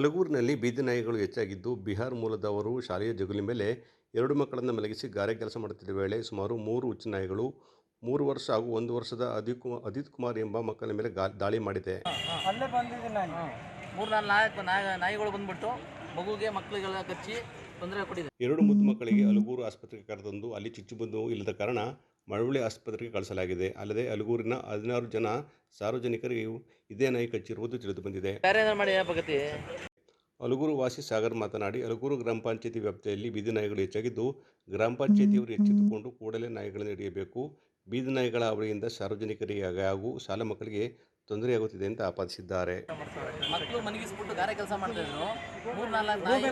ಹಲಗೂರಿನಲ್ಲಿ ಬೀದಿ ನಾಯಿಗಳು ಹೆಚ್ಚಾಗಿದ್ದು ಬಿಹಾರ್ ಮೂಲದವರು ಶಾಲೆಯ ಜಗುಲಿ ಮೇಲೆ ಎರಡು ಮಕ್ಕಳನ್ನು ಮಲಗಿಸಿ ಗಾರೆ ಕೆಲಸ ಮಾಡುತ್ತಿದ್ದ ವೇಳೆ ಸುಮಾರು ಮೂರು ಹುಚ್ಚು ನಾಯಿಗಳು ಮೂರು ವರ್ಷ ಹಾಗೂ ಒಂದು ವರ್ಷದ ಅದಿತ್ ಕುಮಾರ್ ಅದಿತ್ ಕುಮಾರ್ ಎಂಬ ಮಕ್ಕಳ ಮೇಲೆ ಗಾ ದಾಳಿ ಮಾಡಿದೆ. ಅಲ್ಲೇ ಬಂದಿದ್ದೀನಿ ನಾನು. ಮೂರು ನಾಲ್ಕು ನಾಯಕ ನಾಯಿ ನಾಯಿಗಳು ಬಂದ್ಬಿಟ್ಟು ಮಗುಗೆ ಮಕ್ಕಳಿಗೆಲ್ಲ ಕಚ್ಚಿ ತೊಂದರೆ ಕೊಟ್ಟಿದೆ. ಎರಡು ಮುದ್ದು ಮಕ್ಕಳಿಗೆ ಅಲಗೂರು ಆಸ್ಪತ್ರೆಗೆ ಕರೆತಂದು ಅಲ್ಲಿ ಚುಚ್ಚುಬಂದು ಇಲ್ಲದ ಕಾರಣ ಮಳವಳ್ಳಿ ಆಸ್ಪತ್ರೆಗೆ ಕಳಿಸಲಾಗಿದೆ. ಅಲ್ಲದೆ ಅಲಗೂರಿನ ಹದಿನಾರು ಜನ ಸಾರ್ವಜನಿಕರಿಗೆ ಇದೇ ನಾಯಿ ಕಚ್ಚಿರುವುದು ತಿಳಿದು ಬಂದಿದೆ. ಅಲಗೂರು ವಾಸಿ ಸಾಗರ್ ಮಾತನಾಡಿ ಅಲಗೂರು ಗ್ರಾಮ ಪಂಚಾಯತಿ ವ್ಯಾಪ್ತಿಯಲ್ಲಿ ಬೀದಿ ನಾಯಿಗಳು ಹೆಚ್ಚಾಗಿದ್ದು ಗ್ರಾಮ ಪಂಚಾಯತಿಯವರು ಎಚ್ಚೆತ್ತುಕೊಂಡು ಕೂಡಲೇ ನಾಯಿಗಳನ್ನು ಹಿಡಿಯಬೇಕು. ಬೀದಿ ನಾಯಿಗಳ ಅವಳಿಯಿಂದ ಸಾರ್ವಜನಿಕರಿಗೆ ಹಾಗೂ ಶಾಲಾ ಮಕ್ಕಳಿಗೆ ತೊಂದರೆಯಾಗುತ್ತಿದೆ ಅಂತ ಆಪಾದಿಸಿದ್ದಾರೆ. ಮಕ್ಕಳು ಮನಗಿಸ್ಬಿಟ್ಟು ಗಾರೆ ಕೆಲಸ ಮಾಡ್ತಾ ಇದ್ರು. ಮೂರ್ ನಾಲ್ಕು ನಾಯಿ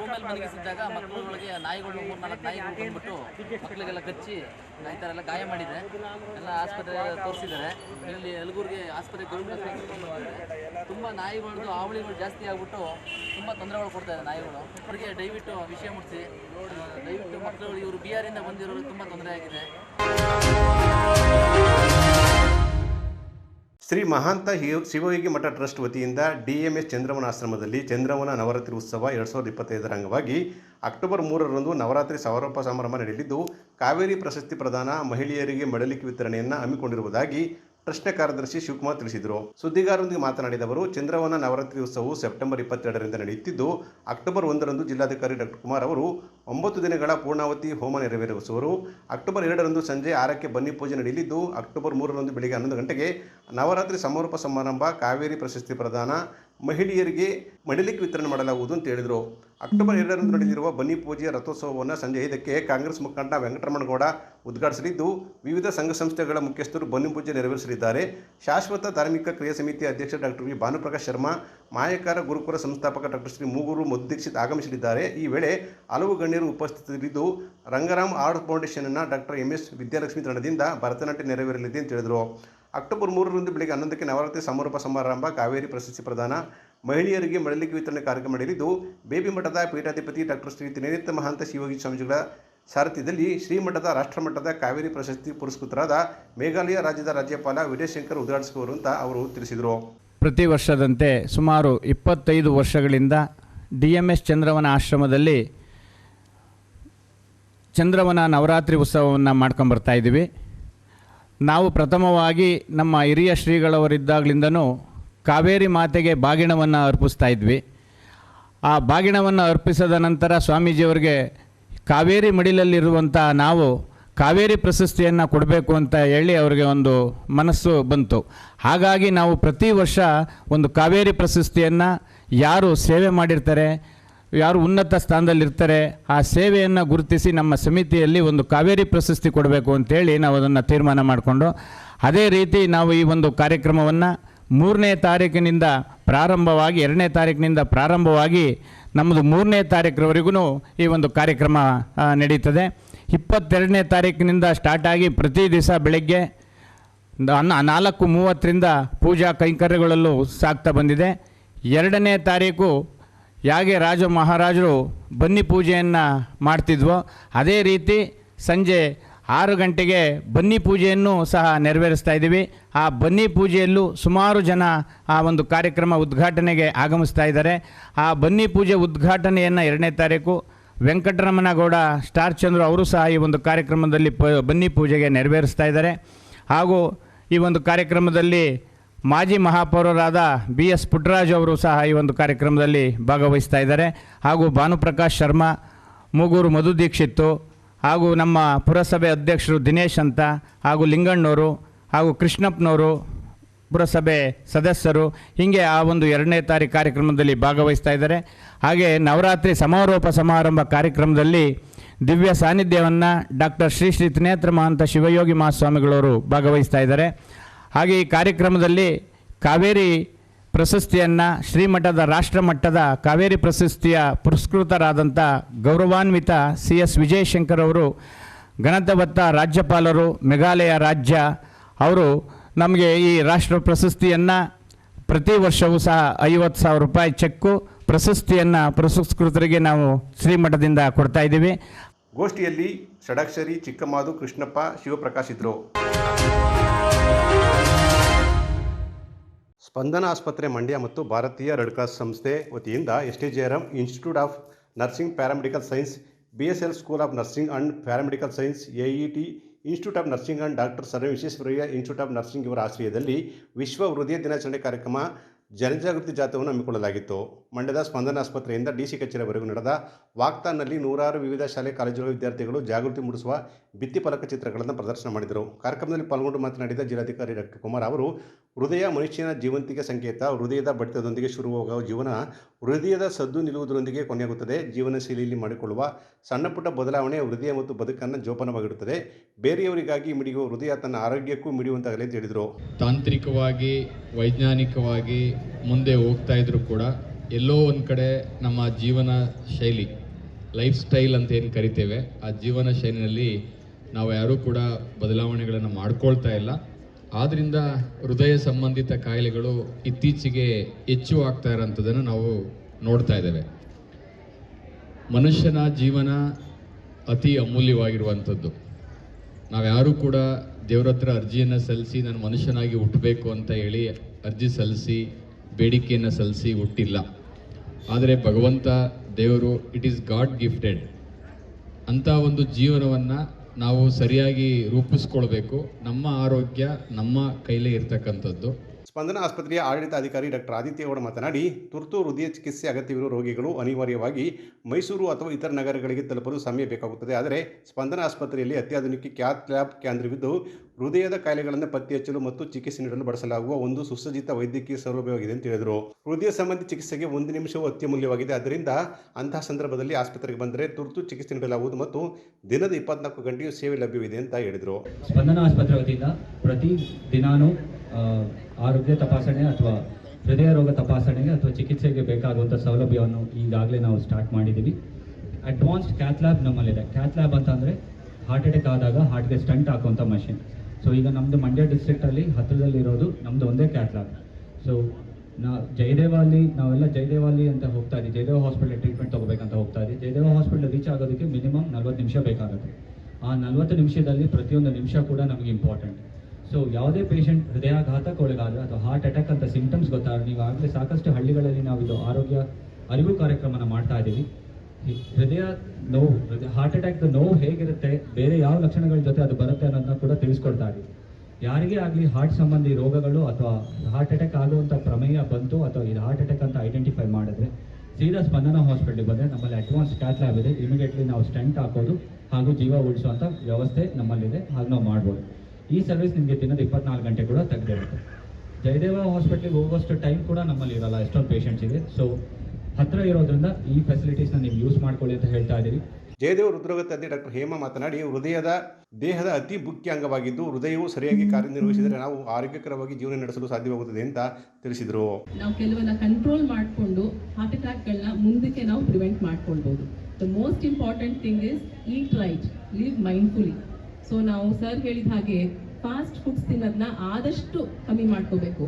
ರೂಮಲ್ಲಿ ಮನಗಿಸಿದ್ದಾಗ ಮಕ್ಕಳುಗಳಿಗೆ ನಾಯಿಗಳು ಮೂರ್ ನಾಲ್ಕು ನಾಯಿಗಳು ಬಂದ್ಬಿಟ್ಟು ಮಕ್ಕಳಿಗೆಲ್ಲ ಕಚ್ಚಿ ಈ ಥರ ಎಲ್ಲ ಗಾಯ ಮಾಡಿದೆ ಎಲ್ಲ ಆಸ್ಪತ್ರೆ ತೋರಿಸಿದ್ದಾರೆ. ಇಲ್ಲಿ ಯಲಗೂರಿಗೆ ಆಸ್ಪತ್ರೆ ಗೌರ್ಮೆಂಟ್. ತುಂಬ ನಾಯಿಗಳದ್ದು ಆವಳಿಗಳು ಜಾಸ್ತಿ ಆಗ್ಬಿಟ್ಟು ತುಂಬ ತೊಂದರೆಗಳು ಕೊಡ್ತಾ ಇದೆ ನಾಯಿಗಳು. ಅವರಿಗೆ ದಯವಿಟ್ಟು ವಿಷಯ ಮುಟ್ಟಿಸಿ ದಯವಿಟ್ಟು ಮಕ್ಕಳು ಇವರು ಬಿಹಾರಿಂದ ಬಂದಿರೋರು ತುಂಬ ತೊಂದರೆ ಆಗಿದೆ. ಶ್ರೀ ಮಹಾಂತ ಶಿವಯೋಗಿ ಮಠ ಟ್ರಸ್ಟ್ ವತಿಯಿಂದ ಡಿಎಂಎಸ್ ಚಂದ್ರವನ ಆಶ್ರಮದಲ್ಲಿ ಚಂದ್ರವನ ನವರಾತ್ರಿ ಉತ್ಸವ ಎರಡು ಸಾವಿರದ ಇಪ್ಪತ್ತೈದರ ಅಂಗವಾಗಿ ಅಕ್ಟೋಬರ್ ಮೂರರಂದು ನವರಾತ್ರಿ ಸಮಾರೋಪ ಸಮಾರಂಭ ನಡೆಯಲಿದ್ದು, ಕಾವೇರಿ ಪ್ರಶಸ್ತಿ ಪ್ರದಾನ ಮಹಿಳೆಯರಿಗೆ ಮಡಲಿಕೆ ವಿತರಣೆಯನ್ನು ಹಮ್ಮಿಕೊಂಡಿರುವುದಾಗಿ ಟ್ರಸ್ಟ್ನ ಕಾರ್ಯದರ್ಶಿ ಶಿವಕುಮಾರ್ ತಿಳಿಸಿದರು. ಸುದ್ದಿಗಾರರೊಂದಿಗೆ ಮಾತನಾಡಿದ ಅವರು, ಚಂದ್ರವನ ನವರಾತ್ರಿ ಉತ್ಸವವು ಸೆಪ್ಟೆಂಬರ್ ಇಪ್ಪತ್ತೆರಡರಿಂದ ನಡೆಯುತ್ತಿದ್ದು, ಅಕ್ಟೋಬರ್ ಒಂದರಂದು ಜಿಲ್ಲಾಧಿಕಾರಿ ಡಾಕ್ಟರ್ ಕುಮಾರ್ ಅವರು ಒಂಬತ್ತು ದಿನಗಳ ಪೂರ್ಣಾವತಿ ಹೋಮ ನೆರವೇರಿಸುವರು. ಅಕ್ಟೋಬರ್ ಎರಡರಂದು ಸಂಜೆ ಆರಕ್ಕೆ ಬನ್ನಿ ಪೂಜೆ ನಡೆಯಲಿದ್ದು, ಅಕ್ಟೋಬರ್ ಮೂರರಂದು ಬೆಳಗ್ಗೆ ಹನ್ನೊಂದು ಗಂಟೆಗೆ ನವರಾತ್ರಿ ಸಮಾರೋಪ ಸಮಾರಂಭ ಕಾವೇರಿ ಪ್ರಶಸ್ತಿ ಪ್ರದಾನ ಮಹಿಳೆಯರಿಗೆ ಮಡಿಲಿಕ್ ವಿತರಣೆ ಮಾಡಲಾಗುವುದು ಅಂತ ಹೇಳಿದರು. ಅಕ್ಟೋಬರ್ ಎರಡರಂದು ನಡೆದಿರುವ ಬನ್ನಿ ಪೂಜೆಯ ರಥೋತ್ಸವವನ್ನು ಸಂಜೆ ಐದಕ್ಕೆ ಕಾಂಗ್ರೆಸ್ ಮುಖಂಡ ವೆಂಕಟರಮಣಗೌಡ ಉದ್ಘಾಟಿಸಲಿದ್ದು, ವಿವಿಧ ಸಂಘ ಸಂಸ್ಥೆಗಳ ಮುಖ್ಯಸ್ಥರು ಬನ್ನಿ ಪೂಜೆ ನೆರವೇರಿಸಲಿದ್ದಾರೆ. ಶಾಶ್ವತ ಧಾರ್ಮಿಕ ಕ್ರಿಯಾ ಸಮಿತಿ ಅಧ್ಯಕ್ಷ ಡಾಕ್ಟರ್ ವಿ. ಭಾನುಪ್ರಕಾಶ್ ಶರ್ಮಾ, ಮಾಯಕಾರ ಗುರುಕುಲ ಸಂಸ್ಥಾಪಕ ಡಾಕ್ಟರ್ ಶ್ರೀ ಮೂಗೂರು ಮುದ್ದೀಕ್ಷಿತ್ ಆಗಮಿಸಲಿದ್ದಾರೆ. ಈ ವೇಳೆ ಹಲವು ಗಣ್ಯರು ಉಪಸ್ಥಿತರಿದ್ದು, ರಂಗರಾಮ್ ಆರ್ಟ್ ಫೌಂಡೇಶನ್ನ ಡಾಕ್ಟರ್ ಎಂ. ಎಸ್. ವಿದ್ಯಾಲಕ್ಷ್ಮಿ ತಂಡದಿಂದ ಭರತನಾಟ್ಯ ನೆರವೇರಲಿದೆ ಅಂತ ಹೇಳಿದರು. ಅಕ್ಟೋಬರ್ ಮೂರರಂದು ಬೆಳಗ್ಗೆ ಹನ್ನೊಂದಕ್ಕೆ ನವರಾತ್ರಿ ಸಮಾರೋಪ ಸಮಾರಂಭ, ಕಾವೇರಿ ಪ್ರಶಸ್ತಿ ಪ್ರದಾನ, ಮಹಿಳೆಯರಿಗೆ ಮಡಲಿಕೆ ವಿತರಣೆ ಕಾರ್ಯಕ್ರಮ ನಡೆಯಲಿದ್ದು, ಬೇಬಿ ಮಠದ ಪೀಠಾಧಿಪತಿ ಡಾಕ್ಟರ್ ಶ್ರೀ ತ್ರಿನೇತ್ರ ಮಹಾಂತ ಶಿವಯೋಗಿ ಸ್ವಾಮೀಜಿಗಳ ಸಾರಥ್ಯದಲ್ಲಿ ಶ್ರೀಮಠದ ರಾಷ್ಟ್ರಮಟ್ಟದ ಕಾವೇರಿ ಪ್ರಶಸ್ತಿ ಪುರಸ್ಕೃತರಾದ ಮೇಘಾಲಯ ರಾಜ್ಯದ ರಾಜ್ಯಪಾಲ ವಿಜಯಶಂಕರ್ ಉದ್ಘಾಟಿಸುವರು ಅಂತ ಅವರು ತಿಳಿಸಿದರು. ಪ್ರತಿ ವರ್ಷದಂತೆ ಸುಮಾರು ಇಪ್ಪತ್ತೈದು ವರ್ಷಗಳಿಂದ ಡಿ ಎಂ ಎಸ್ ಚಂದ್ರವನ ಆಶ್ರಮದಲ್ಲಿ ಚಂದ್ರವನ ನವರಾತ್ರಿ ಉತ್ಸವವನ್ನು ಮಾಡ್ಕೊಂಬರ್ತಾ ಇದ್ದೀವಿ. ನಾವು ಪ್ರಥಮವಾಗಿ ನಮ್ಮ ಹಿರಿಯ ಶ್ರೀಗಳವರಿದ್ದಾಗಲಿಂದನೂ ಕಾವೇರಿ ಮಾತೆಗೆ ಬಾಗಿಣವನ್ನು ಅರ್ಪಿಸ್ತಾ ಇದ್ವಿ. ಆ ಬಾಗಿಣವನ್ನು ಅರ್ಪಿಸಿದ ನಂತರ ಸ್ವಾಮೀಜಿಯವರಿಗೆ ಕಾವೇರಿ ಮಡಿಲಲ್ಲಿರುವಂಥ ನಾವು ಕಾವೇರಿ ಪ್ರಶಸ್ತಿಯನ್ನು ಕೊಡಬೇಕು ಅಂತ ಹೇಳಿ ಅವರಿಗೆ ಒಂದು ಮನಸ್ಸು ಬಂತು. ಹಾಗಾಗಿ ನಾವು ಪ್ರತಿ ವರ್ಷ ಒಂದು ಕಾವೇರಿ ಪ್ರಶಸ್ತಿಯನ್ನು ಯಾರು ಸೇವೆ ಮಾಡಿರ್ತಾರೆ ಯಾರು ಉನ್ನತ ಸ್ಥಾನದಲ್ಲಿರ್ತಾರೆ, ಆ ಸೇವೆಯನ್ನು ಗುರುತಿಸಿ ನಮ್ಮ ಸಮಿತಿಯಲ್ಲಿ ಒಂದು ಕಾವೇರಿ ಪ್ರಶಸ್ತಿ ಕೊಡಬೇಕು ಅಂತೇಳಿ ನಾವು ಅದನ್ನು ತೀರ್ಮಾನ ಮಾಡಿಕೊಂಡು, ಅದೇ ರೀತಿ ನಾವು ಈ ಒಂದು ಕಾರ್ಯಕ್ರಮವನ್ನು ಮೂರನೇ ತಾರೀಕಿನಿಂದ ಪ್ರಾರಂಭವಾಗಿ, ಎರಡನೇ ತಾರೀಕಿನಿಂದ ಪ್ರಾರಂಭವಾಗಿ ನಮ್ಮದು ಮೂರನೇ ತಾರೀಕರವರೆಗೂ ಈ ಒಂದು ಕಾರ್ಯಕ್ರಮ ನಡೀತದೆ. ಇಪ್ಪತ್ತೆರಡನೇ ತಾರೀಕಿನಿಂದ ಸ್ಟಾರ್ಟ್ ಆಗಿ ಪ್ರತಿ ದಿವಸ ಬೆಳಗ್ಗೆ ನಾಲ್ಕು ಮೂವತ್ತರಿಂದ ಪೂಜಾ ಕೈಂಕರ್ಯಗಳಲ್ಲೂ ಸಾಗ್ತಾ ಬಂದಿದೆ. ಎರಡನೇ ತಾರೀಕು ಯಾಗೆ ರಾಜ ಮಹಾರಾಜರು ಬನ್ನಿ ಪೂಜೆಯನ್ನು ಮಾಡ್ತಿದ್ವೋ, ಅದೇ ರೀತಿ ಸಂಜೆ ಆರು ಗಂಟೆಗೆ ಬನ್ನಿ ಪೂಜೆಯನ್ನು ಸಹ ನೆರವೇರಿಸ್ತಾ ಇದ್ದೀವಿ. ಆ ಬನ್ನಿ ಪೂಜೆಯಲ್ಲೂ ಸುಮಾರು ಜನ ಆ ಒಂದು ಕಾರ್ಯಕ್ರಮ ಉದ್ಘಾಟನೆಗೆ ಆಗಮಿಸ್ತಾ ಇದ್ದಾರೆ. ಆ ಬನ್ನಿ ಪೂಜೆ ಉದ್ಘಾಟನೆಯನ್ನು ಎರಡನೇ ತಾರೀಕು ವೆಂಕಟರಮಣಗೌಡ, ಸ್ಟಾರ್ ಚಂದ್ರು ಅವರು ಸಹ ಈ ಒಂದು ಕಾರ್ಯಕ್ರಮದಲ್ಲಿ ಬನ್ನಿ ಪೂಜೆಗೆ ನೆರವೇರಿಸ್ತಾ ಇದ್ದಾರೆ. ಹಾಗೂ ಈ ಒಂದು ಕಾರ್ಯಕ್ರಮದಲ್ಲಿ ಮಾಜಿ ಮಹಾಪೌರರಾದ ಬಿ ಎಸ್ ಪುಟ್ಟರಾಜ್ ಅವರು ಸಹ ಈ ಒಂದು ಕಾರ್ಯಕ್ರಮದಲ್ಲಿ ಭಾಗವಹಿಸ್ತಾ ಇದ್ದಾರೆ. ಹಾಗೂ ಭಾನುಪ್ರಕಾಶ್ ಶರ್ಮಾ, ಮೂಗೂರು ಮಧು ದೀಕ್ಷಿತ್ತು, ಹಾಗೂ ನಮ್ಮ ಪುರಸಭೆ ಅಧ್ಯಕ್ಷರು ದಿನೇಶ್ ಅಂತ, ಹಾಗೂ ಲಿಂಗಣ್ಣವರು ಹಾಗೂ ಕೃಷ್ಣಪ್ಪನವರು ಪುರಸಭೆ ಸದಸ್ಯರು ಹೀಗೆ ಆ ಒಂದು ಎರಡನೇ ತಾರೀಕು ಕಾರ್ಯಕ್ರಮದಲ್ಲಿ ಭಾಗವಹಿಸ್ತಾ ಇದ್ದಾರೆ. ಹಾಗೆ ನವರಾತ್ರಿ ಸಮಾರೋಪ ಸಮಾರಂಭ ಕಾರ್ಯಕ್ರಮದಲ್ಲಿ ದಿವ್ಯ ಸಾನ್ನಿಧ್ಯವನ್ನು ಡಾಕ್ಟರ್ ಶ್ರೀ ಶ್ರೀ ತ್ರಿನೇತ್ರ ಮಹಂತ ಶಿವಯೋಗಿ ಮಹಾಸ್ವಾಮಿಗಳವರು ಭಾಗವಹಿಸ್ತಾ ಇದ್ದಾರೆ. ಹಾಗೆ ಈ ಕಾರ್ಯಕ್ರಮದಲ್ಲಿ ಕಾವೇರಿ ಪ್ರಶಸ್ತಿಯನ್ನು ಶ್ರೀಮಠದ ರಾಷ್ಟ್ರಮಟ್ಟದ ಕಾವೇರಿ ಪ್ರಶಸ್ತಿಯ ಪುರಸ್ಕೃತರಾದಂಥ ಗೌರವಾನ್ವಿತ ಸಿ ಎಸ್ ವಿಜಯಶಂಕರ್ ಅವರು ಗಣತವತ್ತ ರಾಜ್ಯಪಾಲರು, ಮೇಘಾಲಯ ರಾಜ್ಯ ಅವರು ನಮಗೆ ಈ ರಾಷ್ಟ್ರ ಪ್ರಶಸ್ತಿಯನ್ನು ಪ್ರತಿ ವರ್ಷವೂ ಸಹ ಐವತ್ತು ಸಾವಿರ ರೂಪಾಯಿ ಚೆಕ್ಕು ಪ್ರಶಸ್ತಿಯನ್ನು ಪುರಸ್ಕೃತರಿಗೆ ನಾವು ಶ್ರೀಮಠದಿಂದ ಕೊಡ್ತಾ ಇದ್ದೀವಿ. ಗೋಷ್ಠಿಯಲ್ಲಿ ಷಡಾಕ್ಷರಿ ಚಿಕ್ಕಮಾದು ಕೃಷ್ಣಪ್ಪ ಶಿವಪ್ರಕಾಶ್ ಇದ್ರು. ಸ್ಪಂದನ ಆಸ್ಪತ್ರೆ ಮಂಡ್ಯ ಮತ್ತು ಭಾರತೀಯ ರೆಡ್ ಕ್ರಾಸ್ ಸಂಸ್ಥೆ ವತಿಯಿಂದ S T J R institute of nursing paramedical science B S L school of nursing and paramedical science, A E T institute of nursing and doctor survey Visvesvaraya institute of nursing ಇವರ ಆಶ್ರಯದಲ್ಲಿ ವಿಶ್ವ ಹೃದಯ ದಿನಾಚರಣೆ ಕಾರ್ಯಕ್ರಮ ಜನಜಾಗೃತಿ ಜಾಥವನ್ನು ಹಮ್ಮಿಕೊಳ್ಳಲಾಗಿತ್ತು. ಮಂಡ್ಯದ ಸ್ಪಂದನ ಆಸ್ಪತ್ರೆಯಿಂದ ಡಿ ಸಿ ಕಚೇರಿವರೆಗೂ ನಡೆದ ವಾಕ್ತಾನ್ನಲ್ಲಿ ನೂರಾರು ವಿವಿಧ ಶಾಲೆ, ಕಾಲೇಜುಗಳ ವಿದ್ಯಾರ್ಥಿಗಳು ಜಾಗೃತಿ ಮೂಡಿಸುವ ಭಿತ್ತಿಫಲಕ ಚಿತ್ರಗಳನ್ನು ಪ್ರದರ್ಶನ ಮಾಡಿದರು. ಕಾರ್ಯಕ್ರಮದಲ್ಲಿ ಪಾಲ್ಗೊಂಡು ಮಾತನಾಡಿದ ಜಿಲ್ಲಾಧಿಕಾರಿ ಡಾಕ್ಟರ್ ಕುಮಾರ್ ಅವರು ಹೃದಯ ಮನುಷ್ಯನ ಜೀವಂತಿಕೆ ಸಂಕೇತ, ಹೃದಯದ ಬಡಿತದೊಂದಿಗೆ ಶುರುವಾಗುವ ಜೀವನ, ಹೃದಯದ ಸದ್ದು ನಿಲ್ಲುವುದರೊಂದಿಗೆ ಕೊನೆಯಾಗುತ್ತದೆ. ಜೀವನ ಶೈಲಿಯಲ್ಲಿ ಮಾಡಿಕೊಳ್ಳುವ ಸಣ್ಣಪುಟ್ಟ ಬದಲಾವಣೆ ಹೃದಯ ಮತ್ತು ಬದುಕನ್ನು ಜೋಪಾನವಾಗಿಡುತ್ತದೆ. ಬೇರೆಯವರಿಗಾಗಿ ಮಿಡಿಯುವ ಹೃದಯ ತನ್ನ ಆರೋಗ್ಯಕ್ಕೂ ಮಿಡಿಯುವಂತಾಗಲಿ ಅಂತ ಹೇಳಿದರು. ತಾಂತ್ರಿಕವಾಗಿ, ವೈಜ್ಞಾನಿಕವಾಗಿ ಮುಂದೆ ಹೋಗ್ತಾ ಇದ್ರು ಕೂಡ ಎಲ್ಲೋ ಒಂದು ಕಡೆ ನಮ್ಮ ಜೀವನ ಶೈಲಿ, ಲೈಫ್ ಸ್ಟೈಲ್ ಅಂತ ಏನು ಕರಿತೇವೆ, ಆ ಜೀವನ ಶೈಲಿನಲ್ಲಿ ನಾವು ಯಾರೂ ಕೂಡ ಬದಲಾವಣೆಗಳನ್ನು ಮಾಡ್ಕೊಳ್ತಾ ಇಲ್ಲ. ಆದ್ದರಿಂದ ಹೃದಯ ಸಂಬಂಧಿತ ಕಾಯಿಲೆಗಳು ಇತ್ತೀಚೆಗೆ ಹೆಚ್ಚು ಆಗ್ತಾ ಇರೋಂಥದ್ದನ್ನು ನಾವು ನೋಡ್ತಾ ಇದ್ದೇವೆ. ಮನುಷ್ಯನ ಜೀವನ ಅತಿ ಅಮೂಲ್ಯವಾಗಿರುವಂಥದ್ದು. ನಾವ್ಯಾರೂ ಕೂಡ ದೇವ್ರ ಹತ್ರ ಅರ್ಜಿಯನ್ನು ಸಲ್ಲಿಸಿ ನಾನು ಮನುಷ್ಯನಾಗಿ ಹುಟ್ಟಬೇಕು ಅಂತ ಹೇಳಿ ಅರ್ಜಿ ಸಲ್ಲಿಸಿ, ಬೇಡಿಕೆಯನ್ನು ಸಲ್ಲಿಸಿ ಹುಟ್ಟಿಲ್ಲ. ಆದರೆ ಭಗವಂತ ದೇವರು ಇಟ್ ಈಸ್ ಗಾಡ್ ಗಿಫ್ಟೆಡ್ ಅಂಥ ಒಂದು ಜೀವನವನ್ನು ನಾವು ಸರಿಯಾಗಿ ರೂಪಿಸ್ಕೊಳ್ಬೇಕು. ನಮ್ಮ ಆರೋಗ್ಯ ನಮ್ಮ ಕೈಲೇ ಇರ್ತಕ್ಕಂಥದ್ದು. ಸ್ಪಂದನ ಆಸ್ಪತ್ರೆಯ ಆಡಳಿತಾಧಿಕಾರಿ ಡಾಕ್ಟರ್ ಆದಿತ್ಯಗೌಡ ಮಾತನಾಡಿ, ತುರ್ತು ಹೃದಯ ಚಿಕಿತ್ಸೆ ಅಗತ್ಯವಿರುವ ರೋಗಿಗಳು ಅನಿವಾರ್ಯವಾಗಿ ಮೈಸೂರು ಅಥವಾ ಇತರ ನಗರಗಳಿಗೆ ತಲುಪಲು ಸಮಯ ಬೇಕಾಗುತ್ತದೆ. ಆದರೆ ಸ್ಪಂದನ ಆಸ್ಪತ್ರೆಯಲ್ಲಿ ಅತ್ಯಾಧುನಿಕ ಕ್ಯಾತ್ ಲ್ಯಾಬ್ ಕೇಂದ್ರವಿದ್ದು, ಹೃದಯದ ಕಾಯಿಲೆಗಳನ್ನು ಪತ್ತೆ ಹಚ್ಚಲು ಮತ್ತು ಚಿಕಿತ್ಸೆ ನೀಡಲು ಬಳಸಲಾಗುವ ಒಂದು ಸುಸಜ್ಜಿತ ವೈದ್ಯಕೀಯ ಸೌಲಭ್ಯವಾಗಿದೆ ಅಂತ ಹೇಳಿದರು. ಹೃದಯ ಸಂಬಂಧಿ ಚಿಕಿತ್ಸೆಗೆ ಒಂದು ನಿಮಿಷವೂ ಅತ್ಯಮೂಲ್ಯವಾಗಿದೆ. ಆದ್ದರಿಂದ ಅಂತಹ ಸಂದರ್ಭದಲ್ಲಿ ಆಸ್ಪತ್ರೆಗೆ ಬಂದರೆ ತುರ್ತು ಚಿಕಿತ್ಸೆ ನೀಡಲಾಗುವುದು ಮತ್ತು ದಿನದ ಇಪ್ಪತ್ನಾಲ್ಕು ಗಂಟೆಯೂ ಸೇವೆ ಲಭ್ಯವಿದೆ ಅಂತ ಹೇಳಿದರು. ಸ್ಪಂದನ ಆಸ್ಪತ್ರೆ ವತಿಯಿಂದ ಪ್ರತಿ ದಿನಾನೂ ಆರೋಗ್ಯ ತಪಾಸಣೆ ಅಥವಾ ಹೃದಯ ರೋಗ ತಪಾಸಣೆಗೆ ಅಥವಾ ಚಿಕಿತ್ಸೆಗೆ ಬೇಕಾಗುವಂಥ ಸೌಲಭ್ಯವನ್ನು ಈಗಾಗಲೇ ನಾವು ಸ್ಟಾರ್ಟ್ ಮಾಡಿದ್ದೀವಿ. ಅಡ್ವಾನ್ಸ್ಡ್ ಕ್ಯಾತ್ ಲ್ಯಾಬ್ ನಮ್ಮಲ್ಲಿದೆ. ಕ್ಯಾತ್ ಲ್ಯಾಬ್ ಅಂತಂದರೆ ಹಾರ್ಟ್ ಅಟ್ಯಾಕ್ ಆದಾಗ ಹಾರ್ಟ್ಗೆ ಸ್ಟಂಟ್ ಹಾಕುವಂಥ ಮಷಿನ್ ಸೊ ಈಗ ನಮ್ಮದು ಮಂಡ್ಯ ಡಿಸ್ಟ್ರಿಕ್ಟಲ್ಲಿ ಹತ್ತಿರದಲ್ಲಿರೋದು ನಮ್ಮದು ಒಂದೇ ಕ್ಯಾತ್ ಲ್ಯಾಬ್ ಸೊ ನಾ ಜಯದೇವಾಲಿ ನಾವೆಲ್ಲ ಜಯದೇವಲ್ಲಿ ಅಂತ ಹೋಗ್ತಾ ಇದ್ದೀವಿ. ಜಯದೇವ ಹಾಸ್ಪಿಟಲ್ ಟ್ರೀಟ್ಮೆಂಟ್ ತೊಗೋಬೇಕಂತ ಹೋಗ್ತಾ ಇದ್ದೀವಿ. ಜಯದೇವ ಹಾಸ್ಪಿಟಲ್ ರೀಚ್ ಆಗೋದಕ್ಕೆ ಮಿನಿಮಮ್ ನಲ್ವತ್ತು ನಿಮಿಷ ಬೇಕಾಗುತ್ತೆ. ಆ ನಲ್ವತ್ತು ನಿಮಿಷದಲ್ಲಿ ಪ್ರತಿಯೊಂದು ನಿಮಿಷ ಕೂಡ ನಮಗೆ ಇಂಪಾರ್ಟೆಂಟ್ ಸೊ ಯಾವುದೇ ಪೇಷಂಟ್ ಹೃದಯಾಘಾತಕ್ಕೆ ಒಳಗಾದ್ರೆ ಅಥವಾ ಹಾರ್ಟ್ ಅಟ್ಯಾಕ್ ಅಂತ ಸಿಂಟಮ್ಸ್ ಗೊತ್ತಾದ್ರೆ ನೀವು ಆಗಲೇ ಸಾಕಷ್ಟು ಹಳ್ಳಿಗಳಲ್ಲಿ ನಾವು ಇದು ಆರೋಗ್ಯ ಅರಿವು ಕಾರ್ಯಕ್ರಮನ ಮಾಡ್ತಾ ಇದ್ದೀವಿ. ಹೃದಯ ನೋವು, ಹೃದಯ ಹಾರ್ಟ್ ಅಟ್ಯಾಕ್ದ ನೋವು ಹೇಗಿರುತ್ತೆ, ಬೇರೆ ಯಾವ ಲಕ್ಷಣಗಳ ಜೊತೆ ಅದು ಬರುತ್ತೆ ಅನ್ನೋದನ್ನ ಕೂಡ ತಿಳಿಸ್ಕೊಡ್ತಾ ಇದ್ದೀವಿ. ಯಾರಿಗೇ ಆಗಲಿ ಹಾರ್ಟ್ ಸಂಬಂಧಿ ರೋಗಗಳು ಅಥವಾ ಹಾರ್ಟ್ ಅಟ್ಯಾಕ್ ಆಗುವಂಥ ಪ್ರಮೇಯ ಬಂತು ಅಥವಾ ಇದು ಹಾರ್ಟ್ ಅಟ್ಯಾಕ್ ಅಂತ ಐಡೆಂಟಿಫೈ ಮಾಡಿದ್ರೆ, ಸೀದಾ ಸ್ಪಂದನ ಹಾಸ್ಪಿಟಲ್ಗೆ ಬಂದರೆ ನಮ್ಮಲ್ಲಿ ಅಡ್ವಾನ್ಸ್ ಕ್ಯಾತ್ ಲ್ಯಾಬ್ ಇದೆ. ಇಮಿಡಿಯೇಟ್ಲಿ ನಾವು ಸ್ಟೆಂಟ್ ಹಾಕೋದು ಹಾಗೂ ಜೀವ ಉಳಿಸುವಂಥ ವ್ಯವಸ್ಥೆ ನಮ್ಮಲ್ಲಿದೆ. ಹಾಗೆ ನಾವು ಮಾಡ್ಬೋದು. ಈ ಸರ್ವಿಸ್ ನಿಮಗೆ ದಿನದ ಇಪ್ಪತ್ನಾಲ್ಕು ಗಂಟೆ ಕೂಡ ತೆಗೆದಿರುತ್ತೆ. ಜಯದೇವ ಹಾಸ್ಪಿಟ್ಲಿಗೆ ಹೋಗೋಷ್ಟು ಟೈಮ್ ಕೂಡ ನಮ್ಮಲ್ಲಿ ಇರಲ್ಲ ಎಷ್ಟೊಂದು ಪೇಷಂಟ್ಸ್ ಇದೆ. ಸೊ ಹತ್ರ ಇರೋದ್ರಿಂದ ಈ ಫೆಸಿಲಿಟೀಸ್ನ ನೀವು ಯೂಸ್ ಮಾಡ್ಕೊಳ್ಳಿ ಅಂತ ಹೇಳ್ತಾ ಇದ್ದೀವಿ ಜಯದೇವ ಹೃದ್ರೋಗ ತಜ್ಞ ಡಾಕ್ಟರ್ ಹೇಮಾ ಮಾತನಾಡಿ ಹೃದಯದ ದೇಹದ ಅತಿ ಮುಖ್ಯ ಅಂಗವಾಗಿದ್ದು ಹೃದಯವು ಸರಿಯಾಗಿ ಕಾರ್ಯನಿರ್ವಹಿಸಿದರೆ ನಾವು ಆರೋಗ್ಯಕರವಾಗಿ ಜೀವನ ನಡೆಸಲು ಸಾಧ್ಯವಾಗುತ್ತದೆ ಅಂತ ತಿಳಿಸಿದರು. ನಾವು ಕೆಲವನ್ನ ಕಂಟ್ರೋಲ್ ಮಾಡಿಕೊಂಡು ಹಾರ್ಟ್ ಅಟ್ಯಾಕ್ಗಳನ್ನ ಮುಂದಕ್ಕೆ ನಾವು ಪ್ರಿವೆಂಟ್ ಮಾಡ್ಕೊಳ್ಬಹುದು the most important thing is eat right live mindfully so ನಾವು ಸರ್ ಹೇಳಿದ ಹಾಗೆ ಫಾಸ್ಟ್ ಫುಡ್ಸ್ ತಿನ್ನೋದನ್ನ ಆದಷ್ಟು ಕಮ್ಮಿ ಮಾಡ್ಕೋಬೇಕು.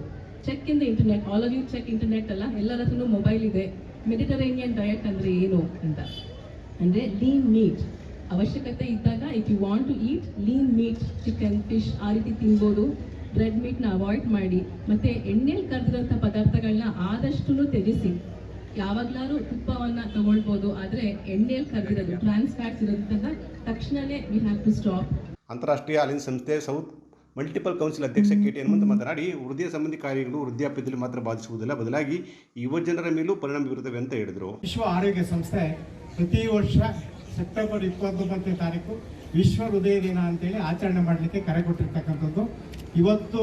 Check in the internet all of you check internet ಅಲ್ಲ? ಎಲ್ಲರ ಹತ್ರನೂ ಮೊಬೈಲ್ ಇದೆ. ಮೆಡಿಟರೇನಿಯನ್ ಡಯಟ್ ಅಂದ್ರೆ ಏನು ಅಂತ. ಅಂದ್ರೆ ಲೀನ್ ಮೀಟ್ ಅವಶ್ಯಕತೆ ಇದ್ದಾಗ if you want to eat lean meat chicken fish ಆ ರೀತಿ ತಿನ್ಬೋದು. ಬ್ರೆಡ್ ಮೀಟ್ನ ಅವಾಯ್ಡ್ ಮಾಡಿ. ಮತ್ತೆ ಎಣ್ಣೆಲಿ ಕರೆದಿರೋಂಥ ಪದಾರ್ಥಗಳನ್ನ ಆದಷ್ಟು ತ್ಯಜಿಸಿ. ಯಾವಾಗ್ಲಾದ್ರೂ ತುಪ್ಪವನ್ನ ತಗೊಳ್ಬೋದು ಆದ್ರೆ ಎಣ್ಣೆಯಲ್ಲಿ ಕರೆದಿರೋದು ಟ್ರಾನ್ಸ್ ಫ್ಯಾಟ್ಸ್ ಇರೋದ್ರಿಂದ ತಕ್ಷಣನೇ ವಿ ಹ್ಯಾವ್ ಟು ಸ್ಟಾಪ್ ಅಂತಾರಾಷ್ಟ್ರೀಯ ಅಲಿನ್ ಸಂಸ್ಥೆ ಸೌತ್ ಮಲ್ಟಿಪಲ್ ಕೌನ್ಸಿಲ್ ಅಧ್ಯಕ್ಷ ಕೆ ಟಿ ಹನುಮಂತ ಮಾತನಾಡಿ ಹೃದಯ ಸಂಬಂಧಿ ಕಾರ್ಯಗಳು ವೃದ್ಧಾಪ್ಯದಲ್ಲಿ ಮಾತ್ರ ಬಾಧಿಸುವುದಿಲ್ಲ ಬದಲಾಗಿ ಯುವ ಜನರ ಮೇಲೂ ಪರಿಣಾಮ ಬೀರುತ್ತವೆ ಅಂತ ಹೇಳಿದರು. ವಿಶ್ವ ಆರೋಗ್ಯ ಸಂಸ್ಥೆ ಪ್ರತಿ ವರ್ಷ ಸೆಪ್ಟೆಂಬರ್ ಇಪ್ಪತ್ತೊಂಬತ್ತನೇ ತಾರೀಕು ವಿಶ್ವ ಹೃದಯ ದಿನ ಅಂತೇಳಿ ಆಚರಣೆ ಮಾಡಲಿಕ್ಕೆ ಕರೆ ಕೊಟ್ಟಿರ್ತಕ್ಕಂಥದ್ದು. ಇವತ್ತು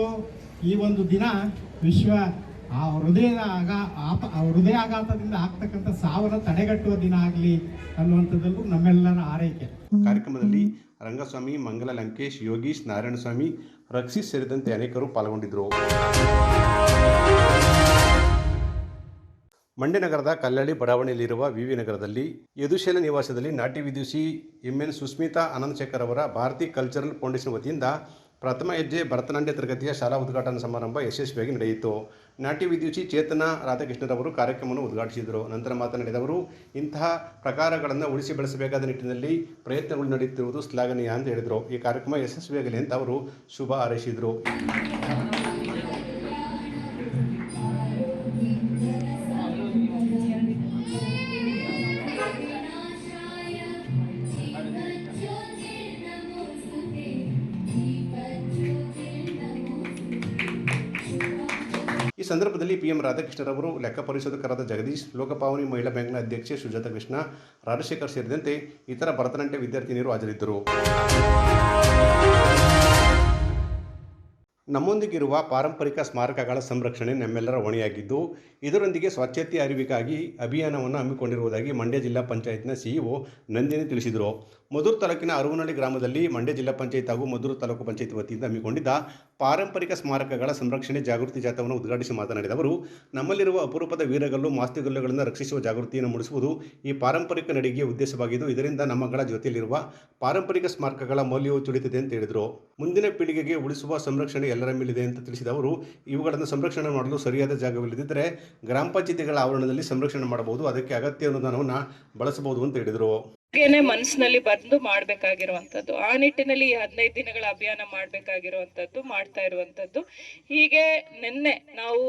ಈ ಒಂದು ದಿನ ವಿಶ್ವ ಆ ಹೃದಯದ ಆಗ ಆಪ ಹೃದಯ ಹೃದಯಾಘಾತದಿಂದ ಆಗ್ತಕ್ಕಂಥ ಸಾವನ್ನ ತಡೆಗಟ್ಟುವ ದಿನ ಆಗಲಿ ಅನ್ನುವಂಥದ್ದು ನಮ್ಮೆಲ್ಲರ ಆರೈಕೆ. ಕಾರ್ಯಕ್ರಮದಲ್ಲಿ ರಂಗಸ್ವಾಮಿ, ಮಂಗಲ ಲಂಕೇಶ್, ಯೋಗೀಶ್ ನಾರಾಯಣಸ್ವಾಮಿ ರಕ್ಷಿಸ್ ಸೇರಿದಂತೆ ಅನೇಕರು ಪಾಲ್ಗೊಂಡಿದ್ದರು. ಮಂಡ್ಯ ನಗರದ ಕಲ್ಲಳ್ಳಿ ಬಡಾವಣೆಯಲ್ಲಿರುವ ವಿವಿ ನಗರದಲ್ಲಿ ಯದುಶೈಲ ನಿವಾಸದಲ್ಲಿ ನಾಟಿ ವಿದುಷಿ ಎಂ ಎನ್ ಸುಸ್ಮಿತಾ ಆನಂದಶೇಖರ್ ಅವರ ಭಾರತಿ ಕಲ್ಚರಲ್ ಫೌಂಡೇಶನ್ ವತಿಯಿಂದ ಪ್ರಥಮ ಹೆಜ್ಜೆ ಭರತನಾಟ್ಯ ತರಗತಿಯ ಶಾಲಾ ಉದ್ಘಾಟನಾ ಸಮಾರಂಭ ಯಶಸ್ವಿಯಾಗಿ ನಡೆಯಿತು. ನಾಟ್ಯ ವಿದ್ಯುಚಿ ಚೇತನ ರಾಧಾಕೃಷ್ಣರವರು ಕಾರ್ಯಕ್ರಮವನ್ನು ಉದ್ಘಾಟಿಸಿದರು. ನಂತರ ಮಾತನಾಡಿದ ಅವರು ಇಂತಹ ಪ್ರಕಾರಗಳನ್ನು ಉಳಿಸಿ ಬೆಳೆಸಬೇಕಾದ ನಿಟ್ಟಿನಲ್ಲಿ ಪ್ರಯತ್ನಗಳು ನಡೆಯುತ್ತಿರುವುದು ಶ್ಲಾಘನೀಯ ಅಂತ ಹೇಳಿದರು. ಈ ಕಾರ್ಯಕ್ರಮ ಯಶಸ್ವಿಯಾಗಲಿ ಅಂತ ಅವರು ಶುಭ ಹಾರೈಸಿದರು. ರಾಧಾಕೃಷ್ಣರವರು ಲೆಕ್ಕ ಪರಿಶೋಧಕರಾದ ಜಗದೀಶ್, ಲೋಕಪಾವನಿ ಮಹಿಳಾ ಬ್ಯಾಂಕ್ನ ಅಧ್ಯಕ್ಷೆ ಸುಜಾತ ಕೃಷ್ಣ, ರಾಜಶೇಖರ್ ಸೇರಿದಂತೆ ಇತರ ಭರತನಾಟ್ಯ ವಿದ್ಯಾರ್ಥಿನಿಯರು ಹಾಜರಿದ್ದರು. ನಮ್ಮೊಂದಿಗಿರುವ ಪಾರಂಪರಿಕ ಸ್ಮಾರಕಗಳ ಸಂರಕ್ಷಣೆ ನಮ್ಮೆಲ್ಲರ ಹೊಣೆಯಾಗಿದ್ದು, ಇದರೊಂದಿಗೆ ಸ್ವಚ್ಛತೆ, ಅರಿವಿಗಾಗಿ ಅಭಿಯಾನವನ್ನು ಹಮ್ಮಿಕೊಂಡಿರುವುದಾಗಿ ಮಂಡ್ಯ ಜಿಲ್ಲಾ ಪಂಚಾಯತ್ನ ಸಿಇಒ ನಂದಿನಿ ತಿಳಿಸಿದರು. ಮಧುರ್ ತಾಲೂಕಿನ ಅರುವನಹಳ್ಳಿ ಗ್ರಾಮದಲ್ಲಿ ಮಂಡ್ಯ ಜಿಲ್ಲಾ ಪಂಚಾಯತ್ ಹಾಗೂ ಮಧುರ್ ತಾಲೂಕು ಪಂಚಾಯತ್ ವತಿಯಿಂದ ಹಮ್ಮಿಕೊಂಡಿದ್ದ ಪಾರಂಪರಿಕ ಸ್ಮಾರಕಗಳ ಸಂರಕ್ಷಣೆ ಜಾಗೃತಿ ಜಾಥಾವನ್ನು ಉದ್ಘಾಟಿಸಿ ಮಾತನಾಡಿದ ಅವರು, ನಮ್ಮಲ್ಲಿರುವ ಅಪರೂಪದ ವೀರಗಲ್ಲು, ಮಾಸ್ತಿಗಲ್ಲುಗಳನ್ನು ರಕ್ಷಿಸುವ ಜಾಗೃತಿಯನ್ನು ಮೂಡಿಸುವುದು ಈ ಪಾರಂಪರಿಕ ನಡಿಗೆಯ ಉದ್ದೇಶವಾಗಿದ್ದು, ಇದರಿಂದ ನಮ್ಮಗಳ ಜೊತೆಯಲ್ಲಿರುವ ಪಾರಂಪರಿಕ ಸ್ಮಾರಕಗಳ ಮೌಲ್ಯವು ತುಳಿತಿದೆ ಅಂತ ಹೇಳಿದರು. ಮುಂದಿನ ಪೀಳಿಗೆಗೆ ಉಳಿಸುವ ಸಂರಕ್ಷಣೆ ಎಲ್ಲರ ಮೇಲಿದೆ ಅಂತ ತಿಳಿಸಿದ ಅವರು, ಇವುಗಳನ್ನು ಸಂರಕ್ಷಣೆ ಮಾಡಲು ಸರಿಯಾದ ಜಾಗವಿಲ್ಲದಿದ್ದರೆ ಗ್ರಾಮ ಪಂಚಾಯತಿಗಳ ಆವರಣದಲ್ಲಿ ಸಂರಕ್ಷಣೆ ಮಾಡಬಹುದು. ಅದಕ್ಕೆ ಅಗತ್ಯ ಅನುದಾನವನ್ನು ಬಳಸಬಹುದು ಅಂತ ಹೇಳಿದರು. ಮನಸ್ಸಿನಲ್ಲಿ ಬಂದು ಮಾಡ್ಬೇಕಾಗಿರುವಂತದ್ದು ಆ ನಿಟ್ಟಿನಲ್ಲಿ ಈ ಹದಿನೈದು ದಿನಗಳ ಅಭಿಯಾನ ಮಾಡ್ಬೇಕಾಗಿರುವಂತದ್ದು ಮಾಡ್ತಾ ಇರುವಂತದ್ದು ಹೀಗೆ ನಿನ್ನೆ ನಾವು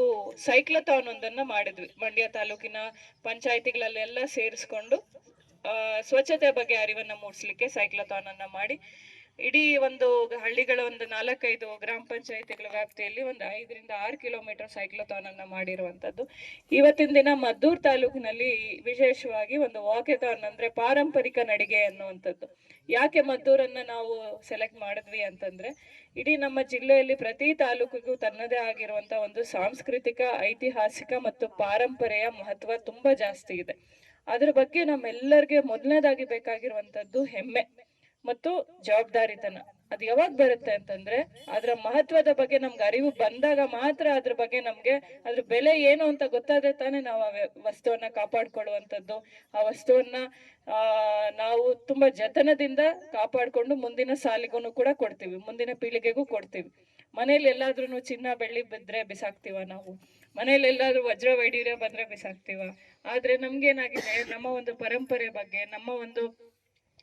ಸೈಕ್ಲಥಾನ್ ಒಂದನ್ನ ಮಾಡಿದ್ವಿ. ಮಂಡ್ಯ ತಾಲೂಕಿನ ಪಂಚಾಯತಿಗಳಲ್ಲೆಲ್ಲ ಸೇರಿಸ್ಕೊಂಡು ಸ್ವಚ್ಛತೆ ಬಗ್ಗೆ ಅರಿವನ್ನ ಮೂಡಿಸ್ಲಿಕ್ಕೆ ಸೈಕ್ಲಥಾನ್ ಅನ್ನ ಮಾಡಿ ಇಡೀ ಒಂದು ಹಳ್ಳಿಗಳ ಒಂದು ನಾಲ್ಕೈದು ಗ್ರಾಮ ಪಂಚಾಯತಿಗಳ ವ್ಯಾಪ್ತಿಯಲ್ಲಿ ಒಂದು ಐದರಿಂದ ಆರು ಕಿಲೋಮೀಟರ್ ಸೈಕ್ಲೋಥಾನ್ ಅನ್ನ ಮಾಡಿರುವಂತದ್ದು ಇವತ್ತಿನ ದಿನ ಮದ್ದೂರ್ ತಾಲೂಕಿನಲ್ಲಿ ವಿಶೇಷವಾಗಿ ಒಂದು ವಾಕೆಥಾನ್ ಅಂದ್ರೆ ಪಾರಂಪರಿಕ ನಡಿಗೆ ಅನ್ನುವಂಥದ್ದು. ಯಾಕೆ ಮದ್ದೂರನ್ನ ನಾವು ಸೆಲೆಕ್ಟ್ ಮಾಡಿದ್ವಿ ಅಂತಂದ್ರೆ, ಇಡೀ ನಮ್ಮ ಜಿಲ್ಲೆಯಲ್ಲಿ ಪ್ರತಿ ತಾಲೂಕಿಗೂ ತನ್ನದೇ ಆಗಿರುವಂತ ಒಂದು ಸಾಂಸ್ಕೃತಿಕ, ಐತಿಹಾಸಿಕ ಮತ್ತು ಪಾರಂಪರೆಯ ಮಹತ್ವ ತುಂಬಾ ಜಾಸ್ತಿ ಇದೆ. ಅದ್ರ ಬಗ್ಗೆ ನಮ್ಮೆಲ್ಲರಿಗೆ ಮೊದಲನೇದಾಗಿ ಬೇಕಾಗಿರುವಂತದ್ದು ಹೆಮ್ಮೆ. ಮತ್ತು ಜವಾಬ್ದಾರಿತನ. ಅದು ಯಾವಾಗ ಬರುತ್ತೆ ಅಂತಂದ್ರೆ, ಅದ್ರ ಮಹತ್ವದ ಬಗ್ಗೆ ನಮ್ಗೆ ಅರಿವು ಬಂದಾಗ ಮಾತ್ರ ಅದ್ರ ಬಗ್ಗೆ ನಮ್ಗೆ ಅದ್ರ ಬೆಲೆ ಏನು ಅಂತ ಗೊತ್ತಾದ್ರೆ ತಾನೇ ನಾವು ಆ ವಸ್ತುವನ್ನ ಕಾಪಾಡ್ಕೊಳ್ಳುವಂಥದ್ದು. ಆ ವಸ್ತುವನ್ನ, ಆ, ನಾವು ತುಂಬಾ ಜತನದಿಂದ ಕಾಪಾಡ್ಕೊಂಡು ಮುಂದಿನ ಸಾಲಿಗೂ ಕೂಡ ಕೊಡ್ತೀವಿ. ಮುಂದಿನ ಪೀಳಿಗೆಗೂ ಕೊಡ್ತೀವಿ. ಮನೇಲಿ ಎಲ್ಲಾದ್ರೂ ಚಿನ್ನ, ಬೆಳ್ಳಿ ಬಿದ್ರೆ ಬಿಸಾಕ್ತಿವ ನಾವು? ಮನೇಲಿ ಎಲ್ಲಾದ್ರೂ ವಜ್ರ ವೈಡೂರ್ಯ ಬಂದ್ರೆ ಬಿಸಾಕ್ತಿವ? ಆದ್ರೆ ನಮ್ಗೇನಾಗಿದೆ, ನಮ್ಮ ಒಂದು ಪರಂಪರೆ ಬಗ್ಗೆ, ನಮ್ಮ ಒಂದು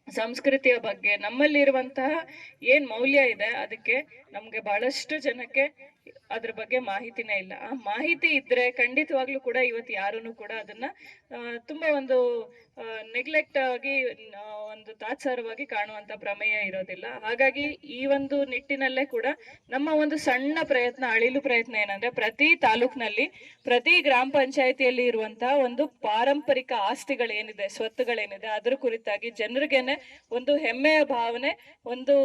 ಸಂಸ್ಕೃತಿಯ ಬಗ್ಗೆ ನಮ್ಮಲ್ಲಿರುವಂತಹ ಏನ್ ಮೌಲ್ಯ ಇದೆ ಅದಕ್ಕೆ ನಮ್ಗೆ ಬಹಳಷ್ಟು ಜನಕ್ಕೆ ಅದ್ರ ಬಗ್ಗೆ ಮಾಹಿತಿನೇ ಇಲ್ಲ. ಆ ಮಾಹಿತಿ ಇದ್ರೆ ಖಂಡಿತವಾಗ್ಲೂ ಕೂಡ ಇವತ್ತು ಯಾರೂ ಕೂಡ ಅದನ್ನ ತುಂಬಾ ಒಂದು ನೆಗ್ಲೆಕ್ಟ್ ಆಗಿ ಒಂದು ತಾತ್ಸಾರವಾಗಿ ಕಾಣುವಂತ ಪ್ರಮೇಯ ಇರೋದಿಲ್ಲ. ಹಾಗಾಗಿ ಈ ಒಂದು ನಿಟ್ಟಿನಲ್ಲೇ ಕೂಡ ನಮ್ಮ ಒಂದು ಸಣ್ಣ ಪ್ರಯತ್ನ, ಅಳಿಲು ಪ್ರಯತ್ನ ಏನಂದ್ರೆ ಪ್ರತಿ ತಾಲೂಕ್ನಲ್ಲಿ, ಪ್ರತಿ ಗ್ರಾಮ ಪಂಚಾಯತಿಯಲ್ಲಿ ಇರುವಂತಹ ಒಂದು ಪಾರಂಪರಿಕ ಆಸ್ತಿಗಳೇನಿದೆ, ಸ್ವತ್ತುಗಳೇನಿದೆ, ಅದ್ರ ಕುರಿತಾಗಿ ಜನರಿಗೆನೆ ಒಂದು ಹೆಮ್ಮೆಯ ಭಾವನೆ, ಒಂದು